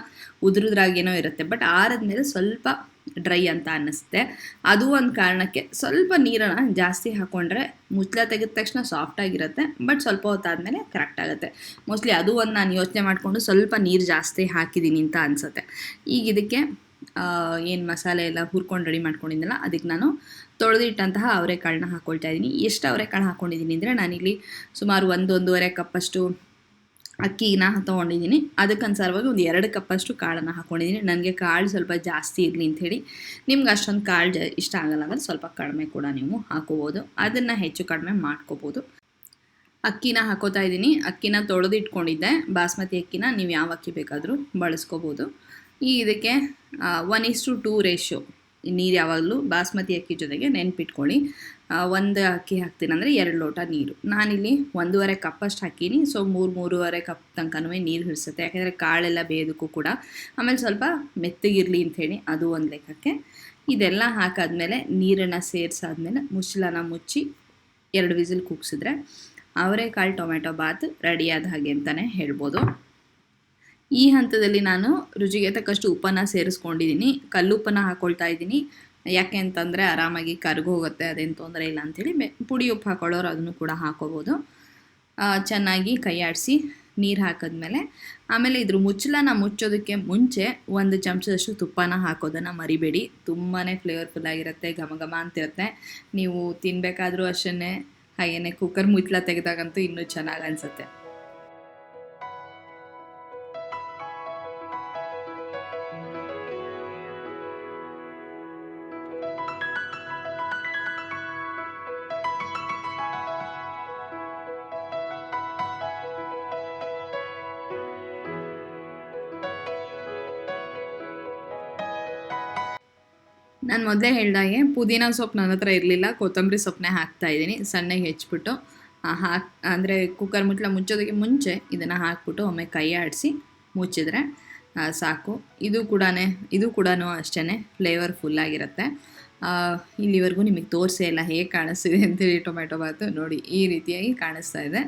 ಉದುರುದ್ರಾಗೇನೋ ಇರುತ್ತೆ. ಬಟ್ ಆರದ್ಮೇಲೆ ಸ್ವಲ್ಪ ಡ್ರೈ ಅಂತ ಅನ್ನಿಸುತ್ತೆ. ಅದು ಒಂದು ಕಾರಣಕ್ಕೆ ಸ್ವಲ್ಪ ನೀರನ್ನು ಜಾಸ್ತಿ ಹಾಕ್ಕೊಂಡ್ರೆ ಮುಚ್ಚಲ ತೆಗೆದ ತಕ್ಷಣ ಸಾಫ್ಟ್ ಆಗಿರುತ್ತೆ ಬಟ್ ಸ್ವಲ್ಪ ಹೊತ್ತಾದಮೇಲೆ ಕರೆಕ್ಟ್ ಆಗುತ್ತೆ. ಮೋಸ್ಟ್ಲಿ ಅದು ಒಂದು ನಾನು ಯೋಚನೆ ಮಾಡಿಕೊಂಡು ಸ್ವಲ್ಪ ನೀರು ಜಾಸ್ತಿ ಹಾಕಿದ್ದೀನಿ ಅಂತ ಅನಿಸುತ್ತೆ. ಈಗ ಇದಕ್ಕೆ ಏನು ಮಸಾಲೆ ಎಲ್ಲ ಹುರ್ಕೊಂಡು ರೆಡಿ ಮಾಡ್ಕೊಂಡಿದ್ದೆಲ್ಲ ಅದಕ್ಕೆ ನಾನು ತೊಳೆದಿಟ್ಟಂತಹ ಅವರೆಕಾಳನ್ನ ಹಾಕ್ಕೊಳ್ತಾ ಇದ್ದೀನಿ. ಎಷ್ಟು ಅವರೆಕಾಳು ಹಾಕ್ಕೊಂಡಿದ್ದೀನಿ ಅಂದರೆ ನಾನಿಲ್ಲಿ ಸುಮಾರು ಒಂದು ಒಂದೂವರೆ ಕಪ್ಪಷ್ಟು ಅಕ್ಕಿನ ತೊಗೊಂಡಿದ್ದೀನಿ. ಅದಕ್ಕನುಸಾರವಾಗಿ ಒಂದು ಎರಡು ಕಪ್ಪಷ್ಟು ಕಾಳನ್ನು ಹಾಕ್ಕೊಂಡಿದ್ದೀನಿ ನನಗೆ ಕಾಳು ಸ್ವಲ್ಪ ಜಾಸ್ತಿ ಇರಲಿ ಅಂಥೇಳಿ. ನಿಮ್ಗೆ ಅಷ್ಟೊಂದು ಕಾಳು ಜ ಇಷ್ಟ ಆಗಲ್ಲ ಅಂದರೆ ಸ್ವಲ್ಪ ಕಡಿಮೆ ಕೂಡ ನೀವು ಹಾಕೋಬೋದು. ಅದನ್ನು ಹೆಚ್ಚು ಕಡಿಮೆ ಮಾಡ್ಕೋಬೋದು. ಅಕ್ಕಿನ ಹಾಕೋತಾ ಇದ್ದೀನಿ. ಅಕ್ಕಿನ ತೊಳೆದಿಟ್ಕೊಂಡಿದ್ದೆ. ಬಾಸ್ಮತಿ ಅಕ್ಕಿನ ನೀವು ಯಾವ ಅಕ್ಕಿ ಬೇಕಾದರೂ ಬಳಸ್ಕೋಬೋದು. ಈ ಇದಕ್ಕೆ one is to two ratio ನೀರು ಯಾವಾಗಲೂ ಬಾಸ್ಮತಿ ಅಕ್ಕಿ ಜೊತೆಗೆ ನೆನ್ಪಿಟ್ಕೊಳ್ಳಿ. ಒಂದು ಅಕ್ಕಿ ಹಾಕ್ತೀನಿ ಅಂದರೆ ಎರಡು ಲೋಟ ನೀರು. ನಾನಿಲ್ಲಿ ಒಂದೂವರೆ ಕಪ್ಪಷ್ಟು ಹಾಕೀನಿ. ಸೊ ಮೂರು, ಮೂರುವರೆ ಕಪ್ ತನಕನೂ ನೀರು ಹಿಡಿಸುತ್ತೆ. ಯಾಕೆಂದರೆ ಕಾಳೆಲ್ಲ ಬೇಯೋದಕ್ಕೂ ಕೂಡ ಆಮೇಲೆ ಸ್ವಲ್ಪ ಮೆತ್ತಗಿರಲಿ ಅಂಥೇಳಿ ಅದು ಒಂದು ಲೆಕ್ಕಕ್ಕೆ. ಇದೆಲ್ಲ ಹಾಕಾದ್ಮೇಲೆ ನೀರನ್ನು ಸೇರಿಸಾದ್ಮೇಲೆ ಮುಚ್ಚಲನ ಮುಚ್ಚಿ ಎರಡು ವಿಸಿಲ್ ಕೂಗ್ಸಿದ್ರೆ ಅವರೆಕಾಳು ಟೊಮೆಟೊ ಬಾತ್ ರೆಡಿಯಾದ ಹಾಗೆ ಅಂತಲೇ ಹೇಳ್ಬೋದು. ಈ ಹಂತದಲ್ಲಿ ನಾನು ರುಚಿಗೆ ತಕ್ಕಷ್ಟು ಉಪ್ಪನ್ನ ಸೇರಿಸ್ಕೊಂಡಿದ್ದೀನಿ. ಕಲ್ಲುಪ್ಪನ್ನು ಹಾಕ್ಕೊಳ್ತಾ ಇದ್ದೀನಿ. ಯಾಕೆ ಅಂತಂದರೆ ಆರಾಮಾಗಿ ಕರ್ಗೋಗುತ್ತೆ ಅದೇನು ತೊಂದರೆ ಇಲ್ಲ ಅಂಥೇಳಿ ಮೆ, ಪುಡಿ ಉಪ್ಪು ಹಾಕೊಳ್ಳೋರು ಅದನ್ನು ಕೂಡ ಹಾಕೋಬೋದು. ಚೆನ್ನಾಗಿ ಕೈ ಆಡಿಸಿ ನೀರು ಹಾಕಿದ್ಮೇಲೆ, ಆಮೇಲೆ ಇದ್ರ ಮುಚ್ಚಲನ ಮುಚ್ಚೋದಕ್ಕೆ ಮುಂಚೆ ಒಂದು ಚಮಚದಷ್ಟು ತುಪ್ಪನ ಹಾಕೋದನ್ನು ಮರಿಬೇಡಿ. ತುಂಬಾ ಫ್ಲೇವರ್ಫುಲ್ ಆಗಿರುತ್ತೆ, ಘಮ ಘಮ ಅಂತಿರುತ್ತೆ. ನೀವು ತಿನ್ನಬೇಕಾದ್ರೂ ಅಷ್ಟೇ ಹಾಗೆಯೇ ಕುಕ್ಕರ್ ಮುಚ್ಚಲ ತೆಗೆದಾಗಂತೂ ಇನ್ನೂ ಚೆನ್ನಾಗಿ ಅನಿಸುತ್ತೆ. ಮೊದಲೇ ಹೇಳ್ದಾಗೆ ಪುದೀನ ಸೊಪ್ಪು ನನ್ನ ಹತ್ರ ಇರಲಿಲ್ಲ, ಕೊತ್ತಂಬರಿ ಸೊಪ್ಪನ್ನೇ ಹಾಕ್ತಾ ಇದ್ದೀನಿ, ಸಣ್ಣಗೆ ಹೆಚ್ಚಿಬಿಟ್ಟು ಹಾಕಿ, ಅಂದರೆ ಕುಕ್ಕರ್ ಮುಟ್ಲ ಮುಚ್ಚೋದಕ್ಕೆ ಮುಂಚೆ ಇದನ್ನು ಹಾಕ್ಬಿಟ್ಟು ಒಮ್ಮೆ ಕೈ ಆಡಿಸಿ ಮುಚ್ಚಿದ್ರೆ ಸಾಕು. ಇದು ಕೂಡ ಇದು ಕೂಡ ಅಷ್ಟೇ ಫ್ಲೇವರ್ ಫುಲ್ಲಾಗಿರುತ್ತೆ ಇಲ್ಲಿವರೆಗೂ ನಿಮಗೆ ತೋರಿಸೇ ಇಲ್ಲ ಹೇಗೆ ಕಾಣಿಸ್ತಿದೆ ಅಂತೇಳಿ ಟೊಮೆಟೊ ಬಾತು ನೋಡಿ, ಈ ರೀತಿಯಾಗಿ ಕಾಣಿಸ್ತಾ ಇದೆ.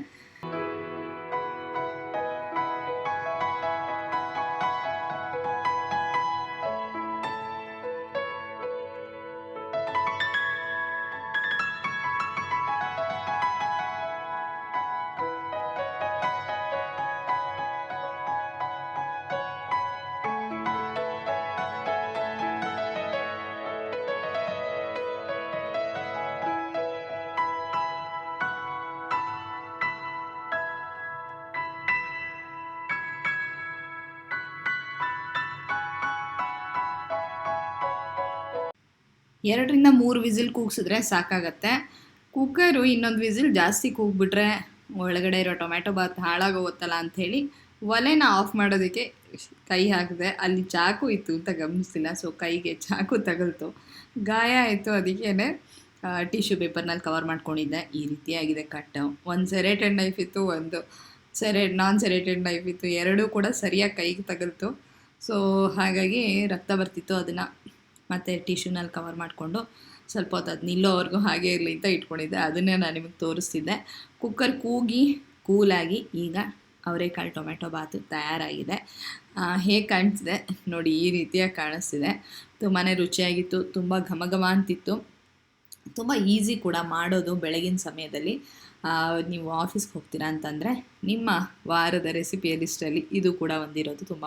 ಎರಡರಿಂದ ಮೂರು ವಿಸಿಲ್ ಕೂಗ್ಸಿದ್ರೆ ಸಾಕಾಗತ್ತೆ. ಕುಕ್ಕರು ಇನ್ನೊಂದು ವಿಸಿಲ್ ಜಾಸ್ತಿ ಕೂಗ್ಬಿಟ್ರೆ ಒಳಗಡೆ ಇರೋ ಟೊಮ್ಯಾಟೊ ಬಾತ್ ಹಾಳಾಗೋಗುತ್ತಲ್ಲ ಅಂಥೇಳಿ ಒಲೆನ ಆಫ್ ಮಾಡೋದಕ್ಕೆ ಕೈ ಹಾಕಿದೆ. ಅಲ್ಲಿ ಚಾಕು ಇತ್ತು ಅಂತ ಗಮನಿಸಿಲ್ಲ ಸೊ ಕೈಗೆ ಚಾಕು ತಗಲ್ತು. ಗಾಯ ಆಯಿತು. ಅದಕ್ಕೇ ಟಿಶ್ಯೂ ಪೇಪರ್ನಲ್ಲಿ ಕವರ್ ಮಾಡ್ಕೊಂಡಿದ್ದೆ. ಈ ರೀತಿಯಾಗಿದೆ ಕಟ್ ಒಂದು ಸೆರೇಟೆಡ್ ನೈಫ್ ಇತ್ತು, ಒಂದು ಸೆರೆ ನಾನ್ ಸೆರೇಟೆಡ್ ನೈಫ್ ಇತ್ತು. ಎರಡೂ ಕೂಡ ಸರಿಯಾಗಿ ಕೈಗೆ ತಗಲ್ತು. ಸೊ ಹಾಗಾಗಿ ರಕ್ತ ಬರ್ತಿತ್ತು ಅದನ್ನು. ಮತ್ತು ಟಿಶ್ಯೂನಲ್ಲಿ ಕವರ್ ಮಾಡಿಕೊಂಡು ಸ್ವಲ್ಪ ಹೊತ್ತು ಅದು ನಿಲ್ಲೋವರೆಗೂ ಹಾಗೆ ಇರಲಿ ಅಂತ ಇಟ್ಕೊಂಡಿದ್ದೆ. ಅದನ್ನೇ ನಾನು ನಿಮಗೆ ತೋರಿಸ್ತಿದ್ದೆ. ಕುಕ್ಕರ್ ಕೂಗಿ ಕೂಲಾಗಿ ಈಗ ಅವರೆಕಾಳು ಟೊಮೆಟೊ ಬಾತು ತಯಾರಾಗಿದೆ. ಹೇಗೆ ಕಾಣಿಸಿದೆ ನೋಡಿ, ಈ ರೀತಿಯಾಗಿ ಕಾಣಿಸ್ತಿದೆ. ತುಂಬಾ ರುಚಿಯಾಗಿತ್ತು, ತುಂಬ ಘಮ ಘಮ ಅಂತಿತ್ತು. ತುಂಬ ಈಸಿ ಕೂಡ ಮಾಡೋದು ಬೆಳಗಿನ ಸಮಯದಲ್ಲಿ. ನೀವು ಆಫೀಸ್ಗೆ ಹೋಗ್ತೀರಾ ಅಂತಂದರೆ ನಿಮ್ಮ ವಾರದ ರೆಸಿಪಿಯ ಲಿಸ್ಟಲ್ಲಿ ಇದು ಕೂಡ ಒಂದಿರೋದು ತುಂಬ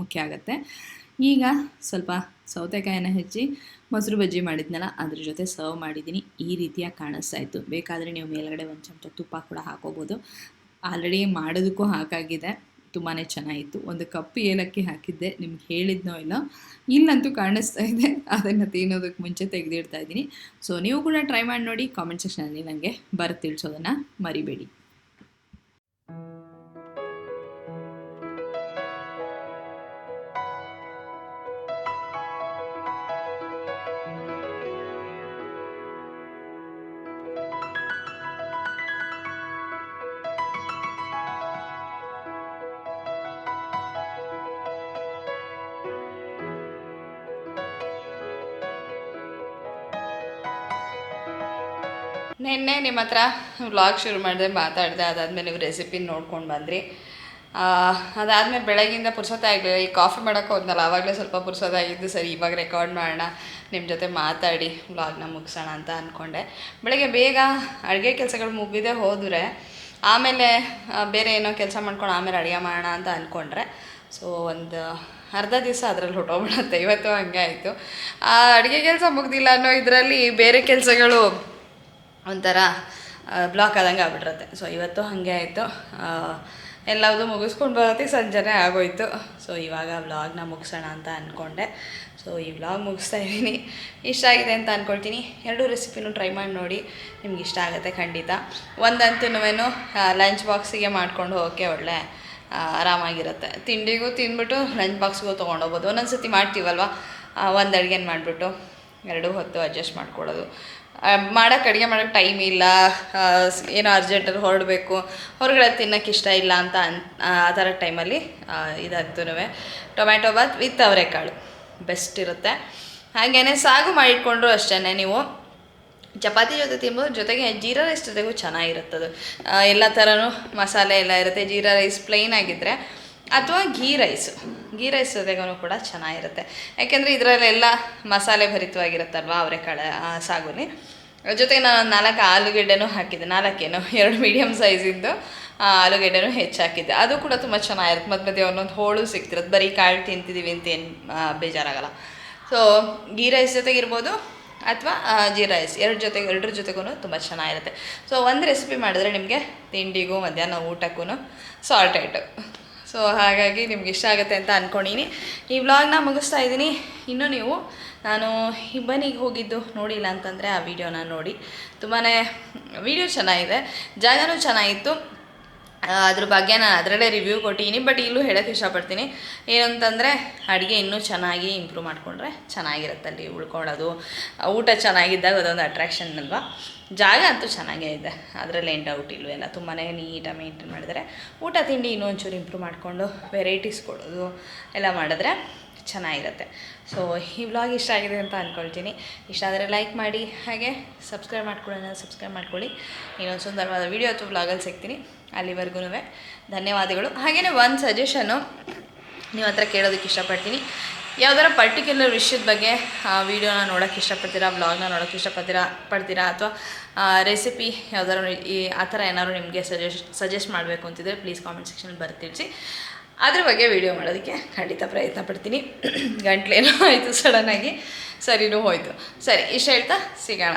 ಮುಖ್ಯ ಆಗುತ್ತೆ. ಈಗ ಸ್ವಲ್ಪ ಸೌತೆಕಾಯಿನ ಹೆಚ್ಚಿ ಮೊಸರು ಬಜ್ಜಿ ಮಾಡಿದ್ನಲ್ಲ, ಅದ್ರ ಜೊತೆ ಸರ್ವ್ ಮಾಡಿದ್ದೀನಿ. ಈ ರೀತಿಯಾಗಿ ಕಾಣಿಸ್ತಾ ಇತ್ತು. ಬೇಕಾದರೆ ನೀವು ಮೇಲ್ಗಡೆ ಒಂದು ಚಮಚ ತುಪ್ಪ ಕೂಡ ಹಾಕೋಬೋದು. ಆಲ್ರೆಡಿ ಮಾಡೋದಕ್ಕೂ ಹಾಕಾಗಿದೆ. ತುಂಬಾ ಚೆನ್ನಾಗಿತ್ತು. ಒಂದು ಕಪ್ಪು ಏಲಕ್ಕಿ ಹಾಕಿದ್ದೆ. ನಿಮ್ಗೆ ಹೇಳಿದ್ನೋ ಇಲ್ಲ, ಇಲ್ಲಂತೂ ಕಾಣಿಸ್ತಾ ಇದೆ. ಅದನ್ನು ತಿನ್ನೋದಕ್ಕೆ ಮುಂಚೆ ತೆಗೆದಿಡ್ತಾ ಇದ್ದೀನಿ. ಸೊ ನೀವು ಕೂಡ ಟ್ರೈ ಮಾಡಿ ನೋಡಿ. ಕಾಮೆಂಟ್ ಸೆಕ್ಷನಲ್ಲಿ ನನಗೆ ಬರ ತಿಳಿಸೋದನ್ನು ಮರಿಬೇಡಿ. ನಿನ್ನೆ ನಿಮ್ಮ ಹತ್ರ ವ್ಲಾಗ್ ಶುರು ಮಾಡಿದೆ, ಮಾತಾಡಿದೆ, ಅದಾದಮೇಲೆ ನೀವು ರೆಸಿಪಿ ನೋಡ್ಕೊಂಡು ಬಂದ್ರಿ. ಅದಾದಮೇಲೆ ಬೆಳಗಿಂದ ಪುರ್ಸೊತ್ತಾಗಲಿಲ್ಲ ಈ ಕಾಫಿ ಮಾಡೋಕೆ ಹೋದ್ನಲ್ಲ ಆವಾಗಲೇ ಸ್ವಲ್ಪ ಪುರ್ಸೊತ್ತಾಗಿದ್ದು ಸರಿ, ಇವಾಗ ರೆಕಾರ್ಡ್ ಮಾಡೋಣ ನಿಮ್ಮ ಜೊತೆ ಮಾತಾಡಿ ವ್ಲಾಗ್ನ ಮುಗಿಸೋಣ ಅಂತ ಅಂದ್ಕೊಂಡೆ ಬೆಳಗ್ಗೆ ಬೇಗ ಅಡುಗೆ ಕೆಲಸಗಳು ಮುಗಿದೆ ಹೋದರೆ, ಆಮೇಲೆ ಬೇರೆ ಏನೋ ಕೆಲಸ ಮಾಡ್ಕೊಂಡು ಆಮೇಲೆ ಅಡುಗೆ ಮಾಡೋಣ ಅಂತ ಅಂದ್ಕೊಂಡ್ರೆ ಸೊ ಒಂದು, ಅರ್ಧ ದಿವಸ ಅದರಲ್ಲಿ ಹೊಟ್ಟೋಗ್ಬಿಡುತ್ತೆ. ಇವತ್ತು ಹಂಗೆ ಆಯಿತು. ಅಡುಗೆ ಕೆಲಸ ಮುಗ್ದಿಲ್ಲ ಅನ್ನೋ ಇದರಲ್ಲಿ ಬೇರೆ ಕೆಲಸಗಳು ಒಂಥರ ಬ್ಲಾಕ್ ಆದಂಗೆ ಆಗ್ಬಿಟ್ಟಿರುತ್ತೆ ಸೊ ಇವತ್ತು ಹಾಗೆ ಆಯಿತು. ಎಲ್ಲದೂ ಮುಗಿಸ್ಕೊಂಡು ಬರೋತ್ತಿಗೆ ಸಂಜೆನೇ ಆಗೋಯ್ತು. ಸೊ ಇವಾಗ ವ್ಲಾಗ್ನ ಮುಗಿಸೋಣ ಅಂತ ಅಂದ್ಕೊಂಡೆ ಸೊ ಈ ವ್ಲಾಗ್ ಮುಗಿಸ್ತಾ ಇದ್ದೀನಿ. ಇಷ್ಟ ಆಗಿದೆ ಅಂತ ಅಂದ್ಕೊಳ್ತೀನಿ ಎರಡೂ ರೆಸಿಪಿನೂ ಟ್ರೈ ಮಾಡಿ ನೋಡಿ. ನಿಮ್ಗೆ ಇಷ್ಟ ಆಗುತ್ತೆ ಖಂಡಿತ. ಒಂದಂತೂ ಲಂಚ್ ಬಾಕ್ಸಿಗೆ ಮಾಡ್ಕೊಂಡು ಹೋಗೋಕ್ಕೆ ಒಳ್ಳೆ ಆರಾಮಾಗಿರುತ್ತೆ. ತಿಂಡಿಗೂ ತಿಂದ್ಬಿಟ್ಟು ಲಂಚ್ ಬಾಕ್ಸ್ಗೂ ತೊಗೊಂಡೋಗ್ಬೋದು. ಒಂದೊಂದು ಸತಿ ಮಾಡ್ತೀವಲ್ವ ಒಂದು ಅಡುಗೆನ ಮಾಡಿಬಿಟ್ಟು, ಎರಡೂ ಹೊತ್ತು ಅಡ್ಜಸ್ಟ್ ಮಾಡ್ಕೊಳ್ಳೋದು. ಮಾಡೋಕ್ಕೆ ಅಡುಗೆ ಮಾಡೋಕ್ಕೆ ಟೈಮ್ ಇಲ್ಲ. ಏನೋ ಅರ್ಜೆಂಟಲ್ಲಿ ಹೊರಡಬೇಕು. ಹೊರಗಡೆ ತಿನ್ನೋಕ್ಕೆ ಇಷ್ಟ ಇಲ್ಲ ಅಂತ ಅನ್, ಆ ಥರ ಟೈಮಲ್ಲಿ ಇದಾಗ್ತೂ ಟೊಮ್ಯಾಟೊ ಬಾತ್ ವಿತ್ ಅವರೆಕಾಳು. ಬೆಸ್ಟ್ ಇರುತ್ತೆ. ಹಾಗೆಯೇ ಸಾಗು ಮಾಡಿಟ್ಕೊಂಡ್ರು ಅಷ್ಟೇ ನೀವು. ಚಪಾತಿ ಜೊತೆ ತಿನ್ಬೋದು, ಜೊತೆಗೆ ಜೀರಾ ರೈಸ್ ಜೊತೆಗೂ ಚೆನ್ನಾಗಿರುತ್ತದು. ಎಲ್ಲ ಥರನೂ ಮಸಾಲೆ ಎಲ್ಲ ಇರುತ್ತೆ. ಜೀರಾ ರೈಸ್ ಪ್ಲೈನ್ ಆಗಿದ್ದರೆ ಅಥವಾ ಘೀ ರೈಸು. ಘೀ ರೈಸ್ ಜೊತೆಗೂ ಕೂಡ ಚೆನ್ನಾಗಿರುತ್ತೆ. ಯಾಕೆಂದರೆ ಇದರಲ್ಲೆಲ್ಲ ಮಸಾಲೆ ಭರಿತವಾಗಿರುತ್ತಲ್ವ ಅವರೆಕಾಳೆ ಆ, ಸಾಗುಲಿ. ಜೊತೆಗೆ ನಾನು ನಾಲ್ಕು ಆಲೂಗೆಡ್ಡೆನೂ ಹಾಕಿದ್ದೆ. ನಾಲ್ಕೇನು ಎರಡು ಮೀಡಿಯಮ್ ಸೈಜಿಂದು ಆಲೂಗೆಡ್ಡೆನೂ ಹೆಚ್ಚಾಕಿದ್ದೆ. ಅದು ಕೂಡ ತುಂಬ ಚೆನ್ನಾಗಿರುತ್ತೆ. ಮತ್ತು ಮಧ್ಯೆ ಒಂದೊಂದು ಹೋಳು ಸಿಗ್ತಿರುತ್ತೆ ಬರೀ ಕಾಳು ತಿಂತಿದ್ದೀವಿ ಅಂತ ಏನು ಬೇಜಾರಾಗಲ್ಲ. ಸೊ ಗೀ ರೈಸ್ ಜೊತೆಗಿರ್ಬೋದು ಅಥವಾ ಜೀ ರೈಸ್. ಎರಡು ಜೊತೆಗೆ ಎರಡರ ಜೊತೆಗೂ ತುಂಬ ಚೆನ್ನಾಗಿರುತ್ತೆ. ಸೊ ಒಂದು ರೆಸಿಪಿ ಮಾಡಿದ್ರೆ ನಿಮಗೆ ತಿಂಡಿಗೂ ಮಧ್ಯಾಹ್ನ ಊಟಕ್ಕೂ ಸಾಲ್ಟೇಟು ಸೊ ಹಾಗಾಗಿ ನಿಮ್ಗೆ ಇಷ್ಟ ಆಗುತ್ತೆ ಅಂತ ಅಂದ್ಕೊಂಡಿನಿ ಈ ವ್ಲಾಗ್ನ ಮುಗಿಸ್ತಾ ಇದ್ದೀನಿ. ಇನ್ನೂ ನೀವು, ನಾನು ಇಬ್ಬನಿಗೆ ಹೋಗಿದ್ದು ನೋಡಿಲ್ಲ ಅಂತಂದರೆ ಆ ವಿಡಿಯೋನ ನೋಡಿ. ತುಂಬಾ ವಿಡಿಯೋ ಚೆನ್ನಾಗಿದೆ. ಜಾಗನೂ ಚೆನ್ನಾಗಿತ್ತು. ಅದ್ರ ಬಗ್ಗೆ ನಾನು ಅದರಲ್ಲೇ ರಿವ್ಯೂ ಕೊಟ್ಟಿದ್ದೀನಿ ಬಟ್ ಇಲ್ಲೂ ಹೇಳೋಕ್ಕೆ ಇಷ್ಟಪಡ್ತೀನಿ. ಏನಂತಂದರೆ, ಅಡುಗೆ ಇನ್ನೂ ಚೆನ್ನಾಗಿ ಇಂಪ್ರೂವ್ ಮಾಡಿಕೊಂಡ್ರೆ ಅಲ್ಲಿ ಉಳ್ಕೊಳ್ಳೋದು. ಊಟ ಚೆನ್ನಾಗಿದ್ದಾಗ ಅದೊಂದು ಅಟ್ರಾಕ್ಷನ್ ಅಲ್ವಾ? ಜಾಗ ಅಂತೂ ಚೆನ್ನಾಗೇ ಇದೆ. ಅದರಲ್ಲಿ ಏನು ಡೌಟ್ ಎಲ್ಲ ತುಂಬಾ ನೀಟಾಗಿ ಮೇಂಟೈನ್ ಮಾಡಿದರೆ, ಊಟ, ತಿಂಡಿ ಇನ್ನೂ ಒಂಚೂರು ಇಂಪ್ರೂವ್ ಮಾಡಿಕೊಂಡು ವೆರೈಟೀಸ್ ಕೊಡೋದು, ಎಲ್ಲ ಮಾಡಿದ್ರೆ ಚೆನ್ನಾಗಿರುತ್ತೆ. ಸೊ ಈ ವ್ಲಾಗ್ ಇಷ್ಟ ಆಗಿದೆ ಅಂತ ಅಂದ್ಕೊಳ್ತೀನಿ ಇಷ್ಟ ಆದರೆ ಲೈಕ್ ಮಾಡಿ, ಹಾಗೆ ಸಬ್ಸ್ಕ್ರೈಬ್ ಮಾಡ್ಕೊಳ್ಳೋಣ ಸಬ್ಸ್ಕ್ರೈಬ್ ಮಾಡ್ಕೊಳ್ಳಿ. ಇನ್ನೊಂದು ಸುಂದರವಾದ ವೀಡಿಯೋ ಅಥವಾ ವ್ಲಾಗಲ್ಲಿ ಸಿಗ್ತೀನಿ. ಅಲ್ಲಿವರೆಗೂ ಧನ್ಯವಾದಗಳು. ಹಾಗೆಯೇ ಒಂದು ಸಜೆಷನ್ನು ನೀವು ಹತ್ರ ಕೇಳೋದಕ್ಕೆ ಇಷ್ಟಪಡ್ತೀನಿ. ಯಾವ್ದಾರ ಪರ್ಟಿಕ್ಯುಲರ್ ವಿಷಯದ ಬಗ್ಗೆ ವೀಡಿಯೋನ ನೋಡೋಕ್ಕೆ ಇಷ್ಟಪಡ್ತೀರಾ ವ್ಲಾಗ್ನ ನೋಡೋಕ್ಕೆ ಇಷ್ಟಪಡ್ತೀರಾ, ಪಡ್ತೀರಾ, ಅಥವಾ ರೆಸಿಪಿ ಯಾವ್ದಾದ್ರು ಈ, ಆ ಥರ ಏನಾದ್ರು ನಿಮಗೆ ಸಜೆಸ್ಟ್ ಸಜೆಸ್ಟ್ ಮಾಡಬೇಕು ಅಂತಿದ್ರೆ ಪ್ಲೀಸ್ ಕಾಮೆಂಟ್ ಸೆಕ್ಷನಲ್ಲಿ ಬರ್ತಿರ್ಸಿ. ಅದ್ರ ಬಗ್ಗೆ ವಿಡಿಯೋ ಮಾಡೋದಕ್ಕೆ ಖಂಡಿತ ಪ್ರಯತ್ನ ಪಡ್ತೀನಿ. ಗಂಟ್ಲೇನೋ ಆಯಿತು ಸಡನ್ನಾಗಿ ಸರಿನೂ ಹೋಯಿತು. ಸರಿ, ಇಷ್ಟ ಹೇಳ್ತಾ ಸಿಗೋಣ.